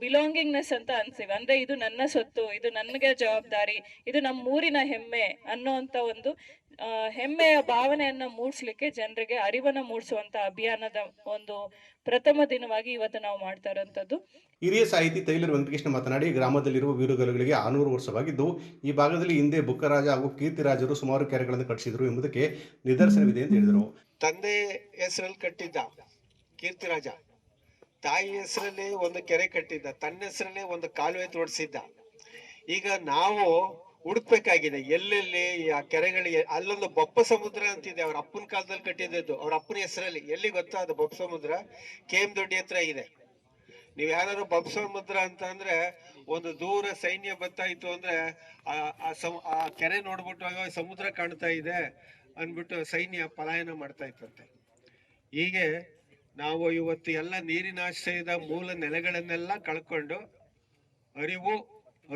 ಬಿಲಾಂಗಿಂಗ್ನೆಸ್ ಅಂತ ಅನ್ಸಿವೆ. ಅಂದ್ರೆ ಇದು ನನ್ನ ಸೊತ್ತು ಇದು ನನಗೆ ಜವಾಬ್ದಾರಿ ಇದು ನಮ್ಮೂರಿನ ಹೆಮ್ಮೆ ಅನ್ನೋಂತ ಒಂದು ಹೆಮ್ಮೆಯ ಭಾವನೆಯನ್ನ ಮೂಡಿಸ್ಲಿಕ್ಕೆ ಜನರಿಗೆ ಅರಿವನ್ನ ಮೂಡಿಸುವಂತ ಅಭಿಯಾನದ ಒಂದು ಪ್ರಥಮ ದಿನವಾಗಿ ಇವತ್ತು ನಾವು ಮಾಡ್ತಾ ಇರೋಂಥದ್ದು. ಹಿರಿಯ ಸಾಹಿತಿ ತೈಲರ್ ವೆಂಕಟಕೃಷ್ಣ ಮಾತನಾಡಿ ಗ್ರಾಮದಲ್ಲಿರುವ ವೀರುಗಲುಗಳಿಗೆ ಆನೂರು ವರ್ಷವಾಗಿದ್ದು ಈ ಭಾಗದಲ್ಲಿ ಹಿಂದೆ ಬುಕ್ಕರಾಜ ಹಾಗೂ ಕೀರ್ತಿರಾಜರು ಸುಮಾರು ಕೆರೆಗಳನ್ನು ಕಟ್ಟಿಸಿದ್ರು ಎಂಬುದಕ್ಕೆ ನಿದರ್ಶನವಿದೆ ಅಂತ ಹೇಳಿದರು. ತಂದೆ ಹೆಸರಲ್ಲಿ ಕಟ್ಟಿದ್ದ ಕೀರ್ತಿರಾಜ ತಾಯಿ ಹೆಸರಲ್ಲಿ ಒಂದು ಕೆರೆ ಕಟ್ಟಿದ್ದ, ತನ್ನ ಹೆಸರಲ್ಲೇ ಒಂದು ಕಾಲುವೆ ತೋಡಿಸಿದ್ದ. ಈಗ ನಾವು ಹುಡುಕ್ಬೇಕಾಗಿದೆ, ಎಲ್ಲೆಲ್ಲಿ ಆ ಕೆರೆಗಳಿಗೆ, ಅಲ್ಲೊಂದು ಬೊಪ್ಪ ಸಮುದ್ರ ಅಂತಿದೆ, ಅವ್ರ ಅಪ್ಪನ ಕಾಲದಲ್ಲಿ ಕಟ್ಟಿದ್ದು ಅವ್ರ ಅಪ್ಪನ ಹೆಸರಲ್ಲಿ. ಎಲ್ಲಿ ಗೊತ್ತಾ ಅದು ಬೊಪ್ಪ ಸಮುದ್ರ? ಕೆ ದೊಡ್ಡಿ ಹತ್ರ ಇದೆ. ನೀವ್ ಯಾರು ಬೊಪ್ಪ ಸಮುದ್ರ ಅಂತ ಅಂದ್ರೆ, ಒಂದು ದೂರ ಸೈನ್ಯ ಬತ್ತಾಯಿತು ಅಂದ್ರೆ, ಆ ಕೆರೆ ನೋಡ್ಬಿಟ್ಟು ಸಮುದ್ರ ಕಾಣ್ತಾ ಇದೆ ಅಂದ್ಬಿಟ್ಟು ಸೈನ್ಯ ಪಲಾಯನ ಮಾಡ್ತಾ ಇತ್ತಂತೆ. ಹೀಗೆ ನಾವು ಇವತ್ತು ಎಲ್ಲ ನೀರಿನಾಶ್ರಯದ ಮೂಲ ನೆಲೆಗಳನ್ನೆಲ್ಲ ಕಳ್ಕೊಂಡು ಅರಿವು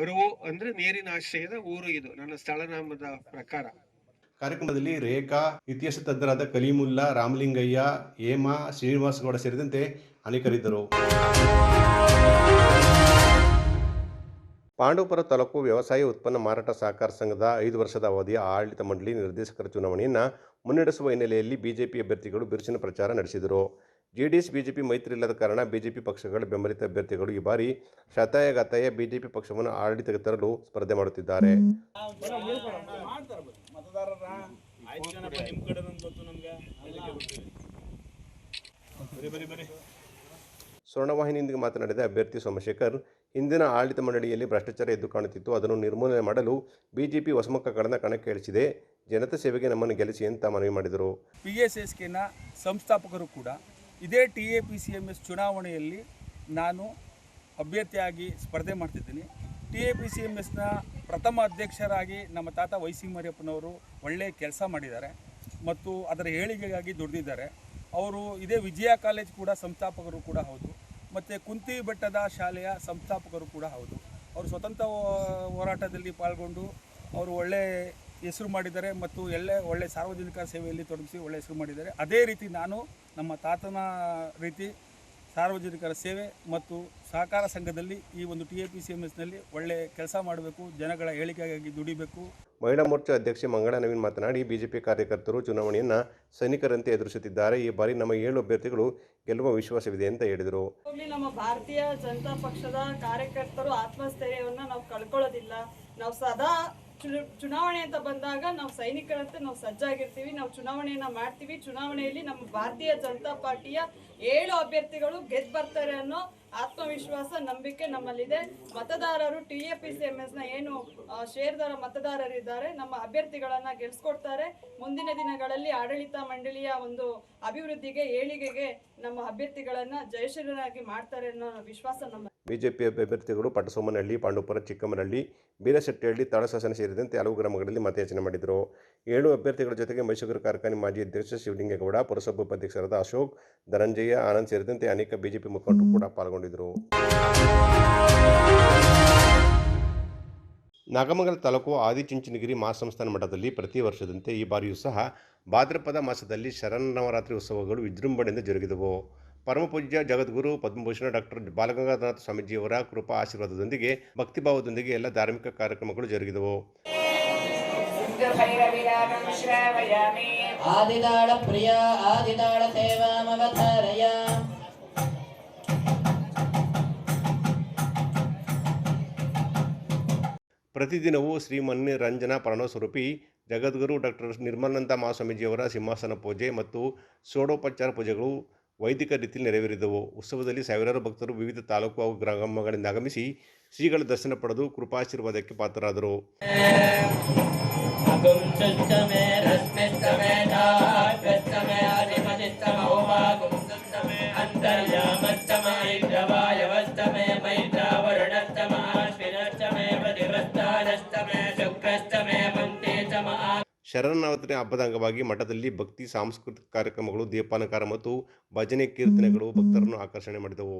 ಅರಿವು ಅಂದ್ರೆ ನೀರಿನ ಆಶ್ರಯದ ಊರು ಇದು, ನನ್ನ ಸ್ಥಳನಾಮದ ಪ್ರಕಾರ. ಕಾರ್ಯಕ್ರಮದಲ್ಲಿ ರೇಖಾ, ಇತಿಹಾಸ ತಜ್ಞರಾದ ಕಲೀಮುಲ್ಲಾ, ರಾಮಲಿಂಗಯ್ಯ, ಹೇಮಾ ಶ್ರೀನಿವಾಸ್ ಗೌಡ ಸೇರಿದಂತೆ ಅನೇಕರಿದ್ದರು. ಪಾಂಡವಪುರ ತಾಲೂಕು ವ್ಯವಸಾಯ ಉತ್ಪನ್ನ ಮಾರಾಟ ಸಹಕಾರ ಸಂಘದ ಐದು ವರ್ಷದ ಅವಧಿಯ ಆಡಳಿತ ಮಂಡಳಿ ನಿರ್ದೇಶಕರ ಚುನಾವಣೆಯನ್ನು ಮುನ್ನಡೆಸುವ ಹಿನ್ನೆಲೆಯಲ್ಲಿ ಬಿಜೆಪಿ ಅಭ್ಯರ್ಥಿಗಳು ಬಿರುಸಿನ ಪ್ರಚಾರ ನಡೆಸಿದರು. ಜೆಡಿಎಸ್ ಬಿಜೆಪಿ ಮೈತ್ರಿ ಇಲ್ಲದ ಕಾರಣ ಬಿಜೆಪಿ ಪಕ್ಷಗಳ ಬೆಂಬಲಿತ ಅಭ್ಯರ್ಥಿಗಳು ಈ ಬಾರಿ ಶತಾಯಗತಾಯ ಬಿಜೆಪಿ ಪಕ್ಷವನ್ನು ಆಡಳಿತಕ್ಕೆ ತರಲು ಸ್ಪರ್ಧೆ ಮಾಡುತ್ತಿದ್ದಾರೆ. ಸ್ವರ್ಣವಾಹಿನಿಯೊಂದಿಗೆ ಮಾತನಾಡಿದ ಅಭ್ಯರ್ಥಿ ಸೋಮಶೇಖರ್ ಹಿಂದಿನ ಆಡಳಿತ ಮಂಡಳಿಯಲ್ಲಿ ಭ್ರಷ್ಟಾಚಾರ ಎದ್ದು ಕಾಣುತ್ತಿತ್ತು. ಅದನ್ನು ನಿರ್ಮೂಲನೆ ಮಾಡಲು ಬಿಜೆಪಿ ಹೊಸಮುಖಗಳನ್ನು ಕಣಕ್ಕೆ ಇಳಿಸಿದೆ. ಜನತಾ ಸೇವೆಗೆ ನಮ್ಮನ್ನು ಗೆಲ್ಲಿಸಿ ಅಂತ ಮನವಿ ಮಾಡಿದರು. ಪಿ ಎಸ್ ಎಸ್ ಕೆನ ಸಂಸ್ಥಾಪಕರು ಕೂಡ ಇದೇ T A P C M S ಚುನಾವಣೆಯಲ್ಲಿ ನಾನು ಅಭ್ಯರ್ಥಿಯಾಗಿ ಸ್ಪರ್ಧೆ ಮಾಡ್ತಿದ್ದೀನಿ. T A P C M ಎಸ್ನ ಪ್ರಥಮ ಅಧ್ಯಕ್ಷರಾಗಿ ನಮ್ಮ ತಾತ ವೈಸಿ ಮರಿಯಪ್ಪನವರು ಒಳ್ಳೆಯ ಕೆಲಸ ಮಾಡಿದ್ದಾರೆ ಮತ್ತು ಅದರ ಏಳಿಗೆಗಾಗಿ ದುಡಿದಿದ್ದಾರೆ. ಅವರು ಇದೇ ವಿಜಯ ಕಾಲೇಜ್ ಕೂಡ ಸಂಸ್ಥಾಪಕರು ಕೂಡ ಹೌದು, ಮತ್ತು ಕುಂತಿ ಬೆಟ್ಟದ ಶಾಲೆಯ ಸಂಸ್ಥಾಪಕರು ಕೂಡ ಹೌದು. ಅವರು ಸ್ವತಂತ್ರ ಹೋರಾಟದಲ್ಲಿ ಪಾಲ್ಗೊಂಡು ಅವರು ಒಳ್ಳೆ ಹೆಸರು ಮಾಡಿದ್ದಾರೆ ಮತ್ತು ಎಲ್ಲೇ ಒಳ್ಳೆ ಸಾರ್ವಜನಿಕ ಸೇವೆಯಲ್ಲಿ ತೊಡಗಿಸಿ ಒಳ್ಳೆ ಹೆಸರು ಮಾಡಿದ್ದಾರೆ. ಅದೇ ರೀತಿ ನಾನು ನಮ್ಮ ತಾತನ ರೀತಿ ಸಾರ್ವಜನಿಕರ ಸೇವೆ ಮತ್ತು ಸಹಕಾರ ಸಂಘದಲ್ಲಿ ಈ ಒಂದು T A P C M ಎಸ್ನಲ್ಲಿ ಒಳ್ಳೆ ಕೆಲಸ ಮಾಡಬೇಕು ಜನಗಳ ಹೇಳಿಕೆಗಾಗಿ ದುಡಿಬೇಕು. ಮಹಿಳಾ ಮೋರ್ಚಾ ಅಧ್ಯಕ್ಷೆ ಮಂಗಳಾ ನವೀನ್ ಮಾತನಾಡಿ ಬಿಜೆಪಿ ಕಾರ್ಯಕರ್ತರು ಚುನಾವಣೆಯನ್ನು ಸೈನಿಕರಂತೆ ಎದುರಿಸುತ್ತಿದ್ದಾರೆ. ಈ ಬಾರಿ ನಮ್ಮ ಏಳು ಅಭ್ಯರ್ಥಿಗಳು ಗೆಲ್ಲುವ ವಿಶ್ವಾಸವಿದೆ ಅಂತ ಹೇಳಿದರು. ನಮ್ಮ ಭಾರತೀಯ ಜನತಾ ಪಕ್ಷದ ಕಾರ್ಯಕರ್ತರು ಆತ್ಮಸ್ಥೈರ್ಯವನ್ನು ನಾವು ಕಳ್ಕೊಳ್ಳೋದಿಲ್ಲ. ನಾವು ಸದಾ ಚುನಾವಣೆ ಅಂತ ಬಂದಾಗ ನಾವು ಸೈನಿಕರಂತೆ ನಾವು ಸಜ್ಜಾಗಿರ್ತೀವಿ, ನಾವು ಚುನಾವಣೆಯನ್ನ ಮಾಡ್ತೀವಿ. ಚುನಾವಣೆಯಲ್ಲಿ ನಮ್ಮ ಭಾರತೀಯ ಜನತಾ ಪಾರ್ಟಿಯ ಏಳು ಅಭ್ಯರ್ಥಿಗಳು ಗೆದ್ದು ಬರ್ತಾರೆ ಅನ್ನೋ ಆತ್ಮವಿಶ್ವಾಸ, ನಂಬಿಕೆ ನಮ್ಮಲ್ಲಿದೆ. ಮತದಾರರು T A P C M ಎಸ್ನ ಏನು ಷೇರ್ದಾರ ಮತದಾರರಿದ್ದಾರೆ, ನಮ್ಮ ಅಭ್ಯರ್ಥಿಗಳನ್ನ ಗೆಲ್ಸ್ಕೊಡ್ತಾರೆ. ಮುಂದಿನ ದಿನಗಳಲ್ಲಿ ಆಡಳಿತ ಮಂಡಳಿಯ ಒಂದು ಅಭಿವೃದ್ಧಿಗೆ, ಏಳಿಗೆಗೆ ನಮ್ಮ ಅಭ್ಯರ್ಥಿಗಳನ್ನ ಜಯಶೀಲರಾಗಿ ಮಾಡ್ತಾರೆ ಅನ್ನೋ ವಿಶ್ವಾಸ ನಮ್ಮ ಬಿಜೆಪಿ ಅಭ್ಯರ್ಥಿಗಳು ಪಟಸೋಮನಹಳ್ಳಿ, ಪಾಂಡುಪುರ ಚಿಕ್ಕಮ್ಮನಹಳ್ಳಿ ಬೀರಶೆಟ್ಟಿಹಳ್ಳಿ ತಾಳಸಾಸನ ಸೇರಿದಂತೆ ಹಲವು ಗ್ರಾಮಗಳಲ್ಲಿ ಮತಯಾಚನೆ ಮಾಡಿದರು. ಏಳು ಅಭ್ಯರ್ಥಿಗಳ ಜೊತೆಗೆ ಮೈಸೂರು ಕಾರ್ಖಾನೆ ಮಾಜಿ ಅಧ್ಯಕ್ಷ ಶಿವಲಿಂಗೇಗೌಡ, ಪುರಸಭಾ ಉಪಾಧ್ಯಕ್ಷರಾದ ಅಶೋಕ್, ಧನಂಜಯ, ಆನಂದ್ ಸೇರಿದಂತೆ ಅನೇಕ ಬಿಜೆಪಿ ಮುಖಂಡರು ಕೂಡ ಪಾಲ್ಗೊಂಡಿದ್ದರು. ನಾಗಮಂಗಲ ತಾಲೂಕು ಆದಿಚುಂಚನಗಿರಿ ಮಹಾಸಂಸ್ಥಾನ ಮಠದಲ್ಲಿ ಪ್ರತಿ ವರ್ಷದಂತೆ ಈ ಬಾರಿಯೂ ಸಹ ಭಾದ್ರಪದ ಮಾಸದಲ್ಲಿ ಶರನ್ನವರಾತ್ರಿ ಉತ್ಸವಗಳು ವಿಜೃಂಭಣೆಯಿಂದ ಜರುಗಿದವು. ಪರಮಪೂಜ್ಯ ಜಗದ್ಗುರು ಪದ್ಮಭೂಷಣ ಡಾಕ್ಟರ್ ಬಾಲಗಂಗಾಧರನಾಥ ಸ್ವಾಮೀಜಿಯವರ ಕೃಪಾ ಆಶೀರ್ವಾದದೊಂದಿಗೆ ಭಕ್ತಿಭಾವದೊಂದಿಗೆ ಎಲ್ಲ ಧಾರ್ಮಿಕ ಕಾರ್ಯಕ್ರಮಗಳು ಜರುಗಿದವು. ಪ್ರತಿದಿನವೂ ಶ್ರೀಮನ್ನಿರಂಜನ ಪ್ರಣವಸ್ವರೂಪಿ ಜಗದ್ಗುರು ಡಾಕ್ಟರ್ ನಿರ್ಮಲಾನಂದ ಮಹಾಸ್ವಾಮೀಜಿಯವರ ಸಿಂಹಾಸನ ಪೂಜೆ ಮತ್ತು ಸೋಡೋಪಚಾರ ಪೂಜೆಗಳು ವೈದಿಕ ರೀತಿಯಲ್ಲಿ ನೆರವೇರಿದವು. ಉತ್ಸವದಲ್ಲಿ ಸಾವಿರಾರು ಭಕ್ತರು ವಿವಿಧ ತಾಲೂಕು ಹಾಗೂ ಗ್ರಾಮಗಳಿಂದ ಆಗಮಿಸಿ ಶ್ರೀಗಳ ದರ್ಶನ ಪಡೆದು ಕೃಪಾಶೀರ್ವಾದಕ್ಕೆ ಪಾತ್ರರಾದರು. ಅಗುಂಸುಷ್ಟಮೇ ಶರನ್ನವರಾತ್ರಿ ಹಬ್ಬದ ಅಂಗವಾಗಿ ಮಠದಲ್ಲಿ ಭಕ್ತಿ ಸಾಂಸ್ಕೃತಿಕ ಕಾರ್ಯಕ್ರಮಗಳು ದೀಪಾಲಂಕಾರ ಮತ್ತು ಭಜನೆ ಕೀರ್ತನೆಗಳು ಭಕ್ತರನ್ನು ಆಕರ್ಷಣೆ ಮಾಡಿದವು.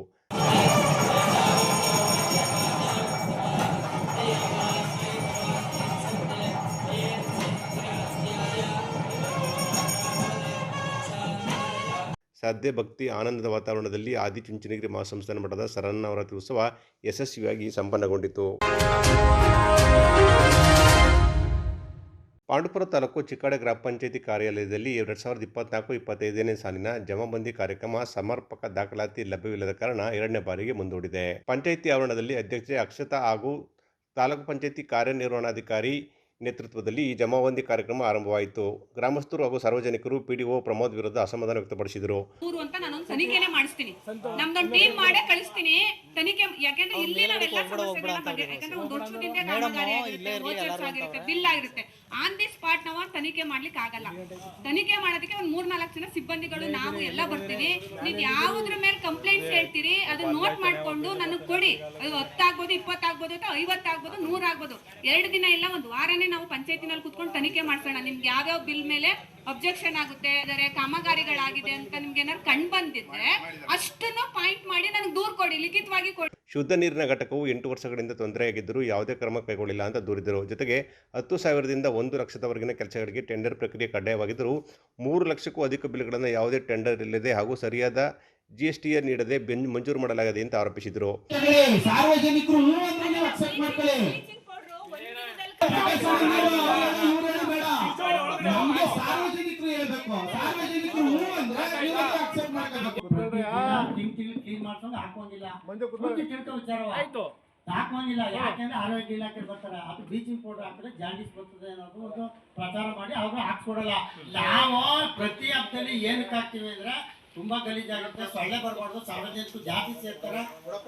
ಸಾಧ್ಯ ಭಕ್ತಿ ಆನಂದದ ವಾತಾವರಣದಲ್ಲಿ ಆದಿಚುಂಚನಗಿರಿ ಮಹಾಸಂಸ್ಥಾನ ಮಠದ ಶರನ್ನವರಾತ್ರಿ ಉತ್ಸವ ಯಶಸ್ವಿಯಾಗಿ ಸಂಪನ್ನಗೊಂಡಿತು. ಪಾಂಡುಪುರ ತಾಲೂಕು ಚಿಕ್ಕಾಡೆ ಗ್ರಾಮ ಪಂಚಾಯಿತಿ ಕಾರ್ಯಾಲಯದಲ್ಲಿ ಎರಡು ಸಾವಿರದ ಇಪ್ಪತ್ನಾಲ್ಕು ಇಪ್ಪತ್ತೈದನೇ ಸಾಲಿನ ಜಮಾಬಂದಿ ಕಾರ್ಯಕ್ರಮ ಸಮರ್ಪಕ ದಾಖಲಾತಿ ಲಭ್ಯವಿಲ್ಲದ ಕಾರಣ ಎರಡನೇ ಬಾರಿಗೆ ಮುಂದೂಡಿದೆ. ಪಂಚಾಯಿತಿ ಆವರಣದಲ್ಲಿ ಅಧ್ಯಕ್ಷೆ ಅಕ್ಷತಾ ಹಾಗೂ ತಾಲೂಕು ಪಂಚಾಯಿತಿ ಕಾರ್ಯನಿರ್ವಹಣಾಧಿಕಾರಿ ನೇತೃತ್ವದಲ್ಲಿ ಈ ಜಮಾಬಂದಿ ಕಾರ್ಯಕ್ರಮ ಆರಂಭವಾಯಿತು. ಗ್ರಾಮಸ್ಥರು ಹಾಗೂ ಸಾರ್ವಜನಿಕರು ಪಿಡಿಒ ಪ್ರಮೋದ್ ವಿರುದ್ಧ ಅಸಮಾಧಾನ ವ್ಯಕ್ತಪಡಿಸಿದರು. ಮೂರು ಅಂತ ನಾನೊಂದು ತನಿಖೆನೆ ಮಾಡಿಸ್ತೀನಿ. ನಮ್ದೊಂದು ಟೀಮ್ ಮಾಡೇ ಕಳಿಸ್ತೀನಿ. ತನಿಖೆ ಯಾಕೆಂದ್ರೆ ಇಲ್ಲಿ ನಾವೆಲ್ಲ ಸಮಸ್ಯೆಗಳನ್ನ ಬಗೆ ಯಾಕಂದ್ರೆ ಒಂದು ವರ್ಷದಿಂದ ಕಾಮಗಾರಿ ಆಗಿರುತ್ತೆ ಬಿಲ್ ಆಗಿರುತ್ತೆ. ಆನ್ ದಿ ಸ್ಪಾಟ್ ನಾವು ತನಿಖೆ ಮಾಡ್ಲಿಕ್ಕೆ ಆಗಲ್ಲ. ತನಿಖೆ ಮಾಡೋದಕ್ಕೆ ಒಂದ್ ಮೂರ್ ನಾಲ್ಕು ಜನ ಸಿಬ್ಬಂದಿಗಳು ನಾವು ಎಲ್ಲ ಬರ್ತೀವಿ. ನೀವ್ ಯಾವ್ದ್ರ ಮೇಲೆ ಕಂಪ್ಲೇಂಟ್ಸ್ ಹೇಳ್ತೀರಿ ಅದು ನೋಟ್ ಮಾಡ್ಕೊಂಡು ನನಗೆ ಕೊಡಿ. ಅದು ಹತ್ತಾಗ್ಬೋದು ಇಪ್ಪತ್ತಾಗ್ಬೋದು ಅಥವಾ ಐವತ್ತಾಗ್ಬೋದು ನೂರ್ ಆಗ್ಬೋದು ಎರಡು ದಿನ ಇಲ್ಲ ಒಂದು ವಾರನೇ ನಾವು ಪಂಚಾಯತಿನಲ್ಲಿ ಕುತ್ಕೊಂಡು ತನಿಖೆ ಮಾಡ್ಸೋಣ. ನಿಮ್ಗೆ ಯಾವ್ಯಾವ ಬಿಲ್ ಮೇಲೆ ಅಬ್ಜೆಕ್ಷನ್ ಆಗುತ್ತೆ. ಅಂದರೆ ಕಾಮಗಾರಿಗಳಾಗಿದೆ ಅಂತ ನಿಮ್ಗೆ ಏನಾದ್ರು ಕಂಡು ಬಂದಿದ್ರೆ ಅಷ್ಟನ್ನು ಪಾಯಿಂಟ್ ಮಾಡಿ ನನಗೆ ದೂರ್ ಕೊಡಿ ಲಿಖಿತವಾಗಿ ಕೊಡಿ. ಶುದ್ಧ ನೀರಿನ ಘಟಕವು ಎಂಟು ವರ್ಷಗಳಿಂದ ತೊಂದರೆಯಾಗಿದ್ದರೂ ಯಾವುದೇ ಕ್ರಮ ಕೈಗೊಳ್ಳಿಲ್ಲ ಅಂತ ದೂರಿದರು. ಜೊತೆಗೆ ಹತ್ತು ಸಾವಿರದಿಂದ ಒಂದು ಲಕ್ಷದವರೆಗಿನ ಕೆಲಸಗಳಿಗೆ ಟೆಂಡರ್ ಪ್ರಕ್ರಿಯೆ ಕಡ್ಡಾಯವಾಗಿದ್ದರೂ ಮೂರು ಲಕ್ಷಕ್ಕೂ ಅಧಿಕ ಬಿಲ್ಗಳನ್ನು ಯಾವುದೇ ಟೆಂಡರ್ ಇಲ್ಲದೆ ಹಾಗೂ ಸರಿಯಾದ ಜಿ ಎಸ್ ಟಿ ನೀಡದೆ ಬೆನ್ ಮಂಜೂರು ಮಾಡಲಾಗಿದೆ ಅಂತ ಆರೋಪಿಸಿದರು. ಸಾರ್ವಜನಿಕರು ಅಕ್ಸೆಪ್ಟ್ ಮಾಡ್ಕೋಬೇಕು ತಿಂಗ್ ತಿಂಗ್ ಕ್ಲೀನ್ ಮಾಡ್ಕೊಂಡು ಹಾಕೋಂಗಿಲ್ಲ ಮುಂಚೆ ತಿಳ್ಕೊ ವಿಚಾರವ ಹಾಕೋಂಗಿಲ್ಲ ಯಾಕೆಂದ್ರೆ ಆರೋಗ್ಯ ಇಲಾಖೆ ಬರ್ತಾರೆ. ಅದು ಬ್ಲೀಚಿಂಗ್ ಪೌಡರ್ ಹಾಕಿದ್ರೆ ಜಾಂಡಿಸ್ ಬರ್ತದೆ ಅನ್ನೋದು ಒಂದು ಪ್ರಚಾರ ಮಾಡಿ ಅವ್ರು ಹಾಕ್ಸ್ಕೊಡಲ್ಲ. ನಾವು ಪ್ರತಿ ಹಬ್ಬದಲ್ಲಿ ಏನಕ್ಕೆ ಹಾಕ್ತೀವಿ ಅಂದ್ರೆ ತುಂಬಾ ಗಲೀಜಾಗುತ್ತೆ ಸೊಳ್ಳೆ ಬರಬಾರ್ದು ಸಾರ್ವಜನಿಕರು ಜಾತಿ ಸೇರ್ತಾರೆ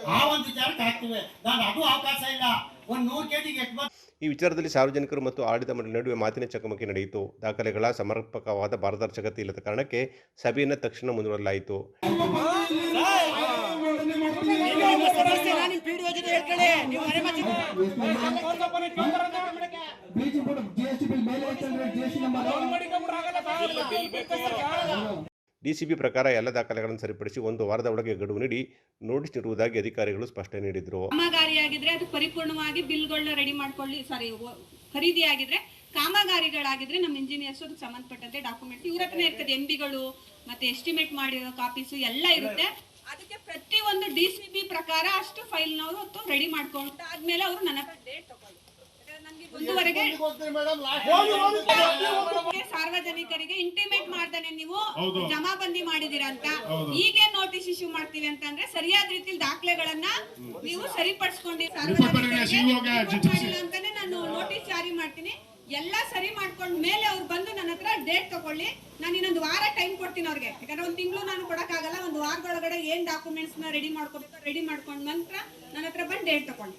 ಆ ಒಂದು ವಿಚಾರಕ್ಕೆ ಹಾಕ್ತಿವಿ ನಾನು ಅದು ಅವಕಾಶ ಇಲ್ಲ ಒಂದ್ ನೂರು ಕೆಜಿಗೆ ಎಷ್ಟು ಈ ವಿಚಾರದಲ್ಲಿ ಸಾರ್ವಜನಿಕರು ಮತ್ತು ಆಡಳಿತ ಮಂಡಳಿ ನಡುವೆ ಮಾತಿನ ಚಕಮಕಿ ನಡೆಯಿತು ದಾಖಲೆಗಳ ಸಮರ್ಪಕವಾದ ಪಾರದರ್ಶಕತೆ ಇಲ್ಲದ ಕಾರಣಕ್ಕೆ ಸಭೆಯನ್ನು ತಕ್ಷಣ ಮುಂದೂಡಲಾಯಿತು ಡಿಸಿಬಿ ಪ್ರಕಾರ ಎಲ್ಲ ದಾಖಲೆಗಳನ್ನು ಸರಿಪಡಿಸಿ ಒಂದು ವಾರದ ಒಳಗೆ ಗಡುವು ನೀಡಿ ನೋಟಿಸ್ ನೀಡುವುದಾಗಿ ಅಧಿಕಾರಿಗಳು ಸ್ಪಷ್ಟನೆ ನೀಡಿದರು. ಕಾಮಗಾರಿಯಾಗಿದ್ರೆ ಅದು ಪರಿಪೂರ್ಣವಾಗಿ ಬಿಲ್ಗಳನ್ನ ರೆಡಿ ಮಾಡ್ಕೊಳ್ಳಿ, ಸಾರಿ ಖರೀದಿ ಆಗಿದ್ರೆ ಕಾಮಗಾರಿಗಳಾಗಿದ್ರೆ ನಮ್ಮ ಇಂಜಿನಿಯರ್ಸ್ ಅದಕ್ಕೆ ಸಂಬಂಧಪಟ್ಟಂತೆ ಡಾಕ್ಯುಮೆಂಟ್ಸ್, ಇವ್ರ ಹತ್ರ ಇರ್ತದೆ ಎಂ ಬಿಗಳು ಮತ್ತೆ ಎಸ್ಟಿಮೇಟ್ ಮಾಡಿರೋ ಕಾಪೀಸು ಎಲ್ಲ ಇರುತ್ತೆ. ಅದಕ್ಕೆ ಪ್ರತಿ ಒಂದು ಡಿ ಪ್ರಕಾರ ಅಷ್ಟು ಫೈಲ್ ನಾವು ರೆಡಿ ಮಾಡ್ಕೊಂಡು ಆದ್ಮೇಲೆ ಅವರು ನನ್ನ ಡೇಟ್ ತಗೊಳ್ಳಿ. ಸಾರ್ವಜನಿಕರಿಗೆ ಇಂಟಿಮೇಟ್ ಮಾಡ್ತಾನೆ ನೀವು. ಜಮಾಬಂದಿ ಮಾಡಿದಿರ ಅಂತ. ಹೀಗೆ ನೋಟಿಸ್ ಇಶ್ಯೂ ಮಾಡ್ತೀವಿ ಅಂತಂದ್ರೆ ಸರಿಯಾದ ರೀತಿಯಲ್ಲಿ ದಾಖಲೆಗಳನ್ನ ನೀವು ಸರಿಪಡಿಸ್ಕೊಂಡಿ ಸಾರ್ವಜನಿಕರಿಗೆ ಅಂತಾನೆ ನಾನು ನೋಟಿಸ್ ಜಾರಿ ಮಾಡ್ತೀನಿ. ಎಲ್ಲ ಸರಿ ಮಾಡ್ಕೊಂಡ್ ಮೇಲೆ ಅವ್ರು ಬಂದು ನನ್ನ ಹತ್ರ ಡೇಟ್ ತಗೊಳ್ಳಿ. ನಾನು ಇನ್ನೊಂದು ವಾರ ಟೈಮ್ ಕೊಡ್ತೀನಿ ಅವ್ರಿಗೆ. ಯಾಕಂದ್ರೆ ಒಂದು ತಿಂಗಳು ನಾನು ಕೊಡಕ್ಕಾಗಲ್ಲ ಒಂದು ವಾರದೊಳಗಡೆ ಏನ್ ಡಾಕ್ಯುಮೆಂಟ್ಸ್ನ ರೆಡಿ ಮಾಡ್ಕೋಬೇಕು ರೆಡಿ ಮಾಡ್ಕೊಂಡ್ ನಂತರ ನನ್ನ ಹತ್ರ ಬಂದು ಡೇಟ್ ತಗೊಳ್ಳಿ.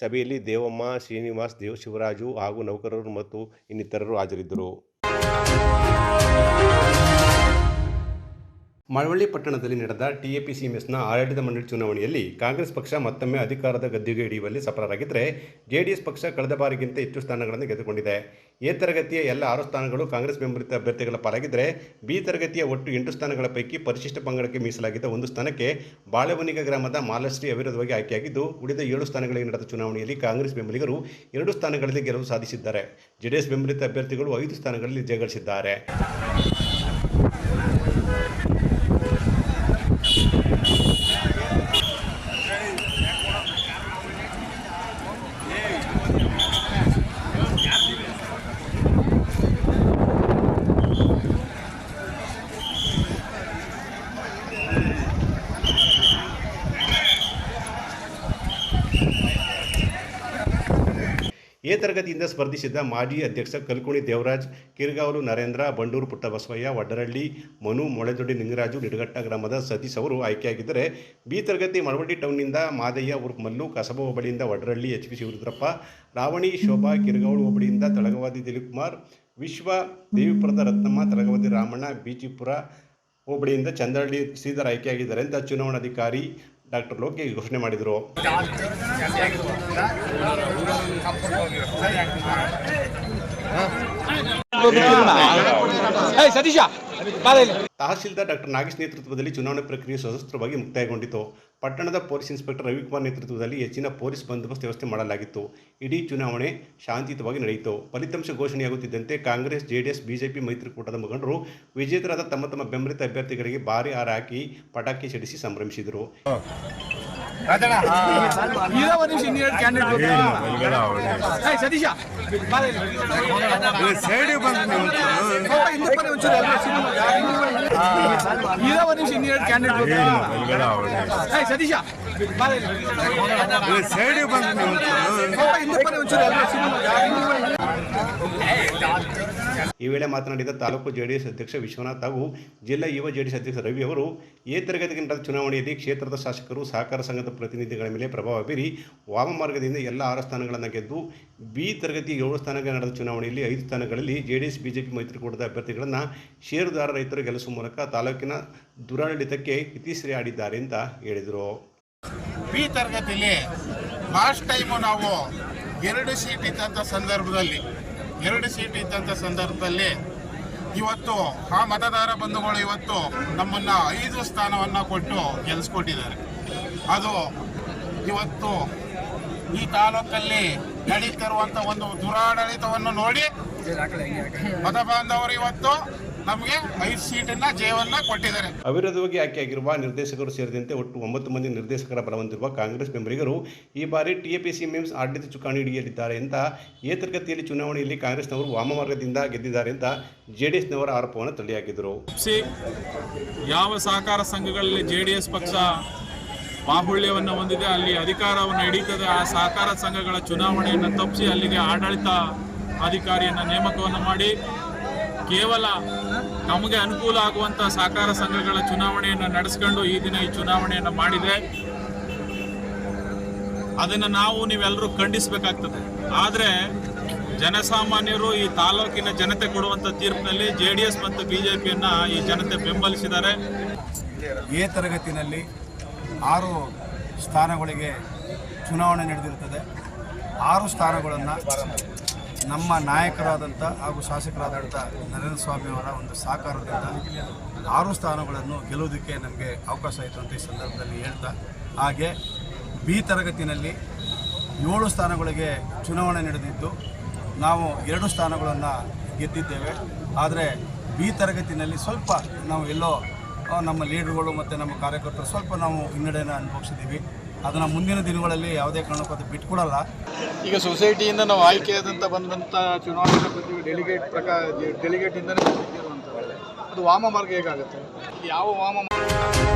ಸಭೆಯಲ್ಲಿ ದೇವಮ್ಮ, ಶ್ರೀನಿವಾಸ್ ದೇವ್ ಶಿವರಾಜು ಹಾಗೂ ನೌಕರರು ಮತ್ತು ಇನ್ನಿತರರು ಹಾಜರಿದ್ದರು. ಮಳವಳ್ಳಿ ಪಟ್ಟಣದಲ್ಲಿ ನಡೆದ ಟಿಎಪಿಸಿಎಂಎಸ್ನ ಆಡಳಿತ ಮಂಡಳಿ ಚುನಾವಣೆಯಲ್ಲಿ ಕಾಂಗ್ರೆಸ್ ಪಕ್ಷ ಮತ್ತೊಮ್ಮೆ ಅಧಿಕಾರದ ಗದ್ದುಗೆ ಹಿಡಿಯುವಲ್ಲಿ ಸಫಲರಾಗಿದ್ದರೆ ಜೆಡಿಎಸ್ ಪಕ್ಷ ಕಳೆದ ಬಾರಿಗಿಂತ ಹೆಚ್ಚು ಸ್ಥಾನಗಳನ್ನು ಗೆದ್ದುಕೊಂಡಿದೆ. ಎ ತರಗತಿಯ ಎಲ್ಲ ಆರು ಸ್ಥಾನಗಳು ಕಾಂಗ್ರೆಸ್ ಬೆಂಬಲಿತ ಅಭ್ಯರ್ಥಿಗಳ ಪಾಲಾಗಿದ್ದರೆ ಬಿ ತರಗತಿಯ ಒಟ್ಟು ಎಂಟು ಸ್ಥಾನಗಳ ಪೈಕಿ ಪರಿಶಿಷ್ಟ ಪಂಗಡಕ್ಕೆ ಮೀಸಲಾಗಿದ್ದ ಒಂದು ಸ್ಥಾನಕ್ಕೆ ಬಾಳೆವನಿಗ ಗ್ರಾಮದ ಮಾಲಶ್ರೀ ಅವಿರೋಧವಾಗಿ ಆಯ್ಕೆಯಾಗಿದ್ದು, ಉಳಿದ ಏಳು ಸ್ಥಾನಗಳಿಗೆ ನಡೆದ ಚುನಾವಣೆಯಲ್ಲಿ ಕಾಂಗ್ರೆಸ್ ಬೆಂಬಲಿಗರು ಎರಡು ಸ್ಥಾನಗಳಲ್ಲಿ ಗೆಲುವು ಸಾಧಿಸಿದ್ದಾರೆ. ಜೆಡಿಎಸ್ ಬೆಂಬಲಿತ ಅಭ್ಯರ್ಥಿಗಳು ಐದು ಸ್ಥಾನಗಳಲ್ಲಿ ಜಯಗಳಿಸಿದ್ದಾರೆ ಎ ತರಗತಿಯಿಂದ ಸ್ಪರ್ಧಿಸಿದ್ದ ಮಾಜಿ ಅಧ್ಯಕ್ಷ ಕಲ್ಕುಣಿ ದೇವರಾಜ್, ಕಿರ್ಗಾವಲು ನರೇಂದ್ರ, ಬಂಡೂರು ಪುಟ್ಟಬಸವಯ್ಯ ವಡ್ಡರಳ್ಳಿ ಮನು ಮೊಳೆದೊಡ್ಡಿ ನಿಂಗರಾಜು ನಿಡಘಟ್ಟ ಗ್ರಾಮದ ಸತೀಶ್ ಅವರು ಆಯ್ಕೆಯಾಗಿದ್ದರೆ. ಬಿ ತರಗತಿ ಮಳವಳ್ಳಿ ಟೌನ್ನಿಂದ ಮಾದಯ್ಯ ಉರ್ಫ್ ಮಲ್ಲು, ಕಸಬ ಹೋಬಳಿಯಿಂದ ವಡ್ಡರಳ್ಳಿ ಎಚ್ ಪಿ ಶಿವರುದ್ರಪ್ಪ, ರಾವಣಿ, ಶೋಭಾ, ಕಿರ್ಗಾವಲು ಹೋಬಳಿಯಿಂದ ತಳಗವಾದಿ ದಿಲೀಪ್ ಕುಮಾರ್ ವಿಶ್ವ ದೇವಿಪುರದ ರತ್ನಮ್ಮ, ತಳಗವಾದಿ ರಾಮಣ್ಣ ಬಿಜಿಪುರ ಹೋಬಳಿಯಿಂದ ಚಂದ್ರಹಳ್ಳಿ ಶ್ರೀಧರ್ ಆಯ್ಕೆಯಾಗಿದ್ದಾರೆ. ಅಂತ ಚುನಾವಣಾಧಿಕಾರಿ ಡಾಕ್ಟರ್ ಲೋಕಿ ಘೋಷಣೆ ಮಾಡಿದರು. ತಹಸೀಲ್ದಾರ್ ಡಾಕ್ಟರ್ ನಾಗೇಶ್ ನೇತೃತ್ವದಲ್ಲಿ ಚುನಾವಣೆ ಪ್ರಕ್ರಿಯೆ ಸಶಸ್ತ್ರವಾಗಿ ಮುಕ್ತಾಯಗೊಂಡಿತು. ಪಟ್ಟಣದ ಪೊಲೀಸ್ ಇನ್ಸ್ಪೆಕ್ಟರ್ ರವಿಕುಮಾರ್ ನೇತೃತ್ವದಲ್ಲಿ ಹೆಚ್ಚಿನ ಪೊಲೀಸ್ ಬಂದೋಬಸ್ತ್ ವ್ಯವಸ್ಥೆ ಮಾಡಲಾಗಿತ್ತು. ಇಡೀ ಚುನಾವಣೆ ಶಾಂತಿಯುತವಾಗಿ ನಡೆಯಿತು. ಫಲಿತಾಂಶ ಘೋಷಣೆಯಾಗುತ್ತಿದ್ದಂತೆ ಕಾಂಗ್ರೆಸ್, ಜೆಡಿಎಸ್, ಬಿಜೆಪಿ ಮೈತ್ರಿಕೂಟದ ಮುಖಂಡರು ವಿಜೇತರಾದ ತಮ್ಮ ತಮ್ಮ ಬೆಂಬಲಿತ ಅಭ್ಯರ್ಥಿಗಳಿಗೆ ಭಾರಿ ಹಾರ ಹಾಕಿ ಪಟಾಕಿ ಸಿಡಿಸಿ ಸಂಭ್ರಮಿಸಿದರು. ಸತೀಶ ಸತೀಶ ಸೈಡ್ ಬಂದು ಈ ವೇಳೆ ಮಾತನಾಡಿದ ತಾಲೂಕು ಜೆಡಿಎಸ್ ಅಧ್ಯಕ್ಷ ವಿಶ್ವನಾಥ್ ಹಾಗೂ ಜಿಲ್ಲಾ ಯುವ ಜೆಡಿಎಸ್ ಅಧ್ಯಕ್ಷ ರವಿ ಅವರು ಎ ತರಗತಿಗೆ ನಡೆದ ಚುನಾವಣೆಯಲ್ಲಿ ಕ್ಷೇತ್ರದ ಶಾಸಕರು, ಸಹಕಾರ ಸಂಘದ ಪ್ರತಿನಿಧಿಗಳ ಮೇಲೆ ಪ್ರಭಾವ ಬೀರಿ ವಾಮ ಮಾರ್ಗದಿಂದ ಎಲ್ಲ ಆರು ಸ್ಥಾನಗಳನ್ನು ಗೆದ್ದು ಬಿ ತರಗತಿ ಏಳು ಸ್ಥಾನಕ್ಕೆ ನಡೆದ ಚುನಾವಣೆಯಲ್ಲಿ ಐದು ಸ್ಥಾನಗಳಲ್ಲಿ ಜೆಡಿಎಸ್, ಬಿಜೆಪಿ ಮೈತ್ರಿಕೂಟದ ಅಭ್ಯರ್ಥಿಗಳನ್ನು ಷೇರುದಾರ ರೈತರು ಗೆಲ್ಲಿಸುವ ಮೂಲಕ ತಾಲೂಕಿನ ದುರಾಡಳಿತಕ್ಕೆ ಇತಿಶ್ರೀ ಆಡಿದ್ದಾರೆ ಅಂತ ಹೇಳಿದರು. ಬಿ ತರಗತಿಯಲ್ಲಿ ಲಾಸ್ಟ್ ಟೈಮು ನಾವು ಎರಡು ಸೀಟ್ ಇದ್ದಂಥ ಸಂದರ್ಭದಲ್ಲಿ ಎರಡು ಸೀಟ್ ಇದ್ದಂಥ ಸಂದರ್ಭದಲ್ಲಿ ಇವತ್ತು ಆ ಮತದಾರ ಬಂಧುಗಳು ಇವತ್ತು ನಮ್ಮನ್ನು ಐದು ಸ್ಥಾನವನ್ನು ಕೊಟ್ಟು ಗೆಲ್ಲಿಸ್ಕೊಟ್ಟಿದ್ದಾರೆ ಅದು ಇವತ್ತು ಈ ತಾಲೂಕಲ್ಲಿ ನಡೀತಿರುವಂಥ ಒಂದು ದುರಾಡಳಿತವನ್ನು ನೋಡಿ ಮತ ಬಾಂಧವರು ಇವತ್ತು ನಮಗೆ ಐದು ಸೀಟನ್ನ ಜಯವನ್ನ ಕೊಟ್ಟಿದ್ದಾರೆ. ಅವಿರೋಧವಾಗಿ ಆಯ್ಕೆಯಾಗಿರುವ ನಿರ್ದೇಶಕರು ಸೇರಿದಂತೆ ಒಟ್ಟು ಒಂಬತ್ತು ಮಂದಿ ನಿರ್ದೇಶಕರ ಬಲ ಹೊಂದಿರುವ ಕಾಂಗ್ರೆಸ್ ಬೆಂಬಲಿಗರು ಈ ಬಾರಿ ಟಿಎಪಿಸಿ ಮೀಮ್ಸ್ ಆಡಳಿತ ಚುಕ್ಕಾಣಿ ಹಿಡಿಯಲಿದ್ದಾರೆ ಅಂತ ಏತರ್ಗತಿಯಲ್ಲಿ ತರಗತಿಯಲ್ಲಿ ಚುನಾವಣೆಯಲ್ಲಿ ಕಾಂಗ್ರೆಸ್ನವರು ವಾಮಮಾರ್ಗದಿಂದ ಗೆದ್ದಿದ್ದಾರೆ ಅಂತ ಜೆಡಿಎಸ್ನವರ ಆರೋಪವನ್ನು ತಳ್ಳಿಹಾಕಿದರು. ಯಾವ ಸಹಕಾರ ಸಂಘಗಳಲ್ಲಿ ಜೆ ಡಿ ಎಸ್ ಪಕ್ಷ ಬಾಹುಳ್ಯವನ್ನು ಹೊಂದಿದೆ ಅಲ್ಲಿ ಅಧಿಕಾರವನ್ನು ಹಿಡಿತದೆ ಆ ಸಹಕಾರ ಸಂಘಗಳ ಚುನಾವಣೆಯನ್ನು ತಪ್ಪಿಸಿ ಅಲ್ಲಿಗೆ ಆಡಳಿತ ಅಧಿಕಾರಿಯನ್ನು ನೇಮಕವನ್ನು ಮಾಡಿ ಕೇವಲ ನಮಗೆ ಅನುಕೂಲ ಆಗುವಂಥ ಸಹಕಾರ ಸಂಘಗಳ ಚುನಾವಣೆಯನ್ನು ನಡೆಸ್ಕೊಂಡು ಈ ದಿನ ಈ ಚುನಾವಣೆಯನ್ನು ಮಾಡಿದೆ ಅದನ್ನು ನಾವು ನೀವೆಲ್ಲರೂ ಖಂಡಿಸಬೇಕಾಗ್ತದೆ. ಆದರೆ ಜನಸಾಮಾನ್ಯರು ಈ ತಾಲೂಕಿನ ಜನತೆ ಕೊಡುವಂಥ ತೀರ್ಪಿನಲ್ಲಿ ಜೆ ಡಿ ಎಸ್ ಮತ್ತು ಬಿ ಜೆ ಪಿಯನ್ನು ಈ ಜನತೆ ಬೆಂಬಲಿಸಿದ್ದಾರೆ. ಎ ತರಗತಿನಲ್ಲಿ ಆರು ಸ್ಥಾನಗಳಿಗೆ ಚುನಾವಣೆ ನಡೆದಿರುತ್ತದೆ. ಆರು ಸ್ಥಾನಗಳನ್ನು ನಮ್ಮ ನಾಯಕರಾದಂಥ ಹಾಗೂ ಶಾಸಕರಾದಂಥ ನರೇಂದ್ರ ಸ್ವಾಮಿ ಅವರ ಒಂದು ಸಹಕಾರದಿಂದ ಆರು ಸ್ಥಾನಗಳನ್ನು ಗೆಲ್ಲುವುದಕ್ಕೆ ನಮಗೆ ಅವಕಾಶ ಆಯಿತು ಅಂತ ಈ ಸಂದರ್ಭದಲ್ಲಿ ಹೇಳ್ತಾ, ಹಾಗೆ ಬಿ ತರಗತಿನಲ್ಲಿ ಏಳು ಸ್ಥಾನಗಳಿಗೆ ಚುನಾವಣೆ ನಡೆದಿದ್ದು, ನಾವು ಎರಡು ಸ್ಥಾನಗಳನ್ನು ಗೆದ್ದಿದ್ದೇವೆ. ಆದರೆ ಬಿ ತರಗತಿನಲ್ಲಿ ಸ್ವಲ್ಪ ನಾವು ಎಲ್ಲೋ ನಮ್ಮ ಲೀಡರ್ಗಳು ಮತ್ತು ನಮ್ಮ ಕಾರ್ಯಕರ್ತರು ಸ್ವಲ್ಪ ನಾವು ಹಿನ್ನಡೆಯನ್ನು ಅನುಭವಿಸಿದ್ದೀವಿ. ಅದನ್ನು ಮುಂದಿನ ದಿನಗಳಲ್ಲಿ ಯಾವುದೇ ಕಾರಣಕ್ಕೂ ಬಿಟ್ಕೊಡಲ್ಲ. ಈಗ ಸೊಸೈಟಿಯಿಂದ ನಾವು ಆಯ್ಕೆಯಾದಂಥ ಬಂದಂಥ ಚುನಾವಣಾ ಪ್ರತಿ ಡೆಲಿಗೇಟ್ ಪ್ರಕಾರ ಡೆಲಿಗೇಟಿಂದಲೇ ಅದು ವಾಮ ಮಾರ್ಗ ಹೇಗಾಗುತ್ತೆ? ಯಾವ ವಾಮ ಸ್ವರ್ಣ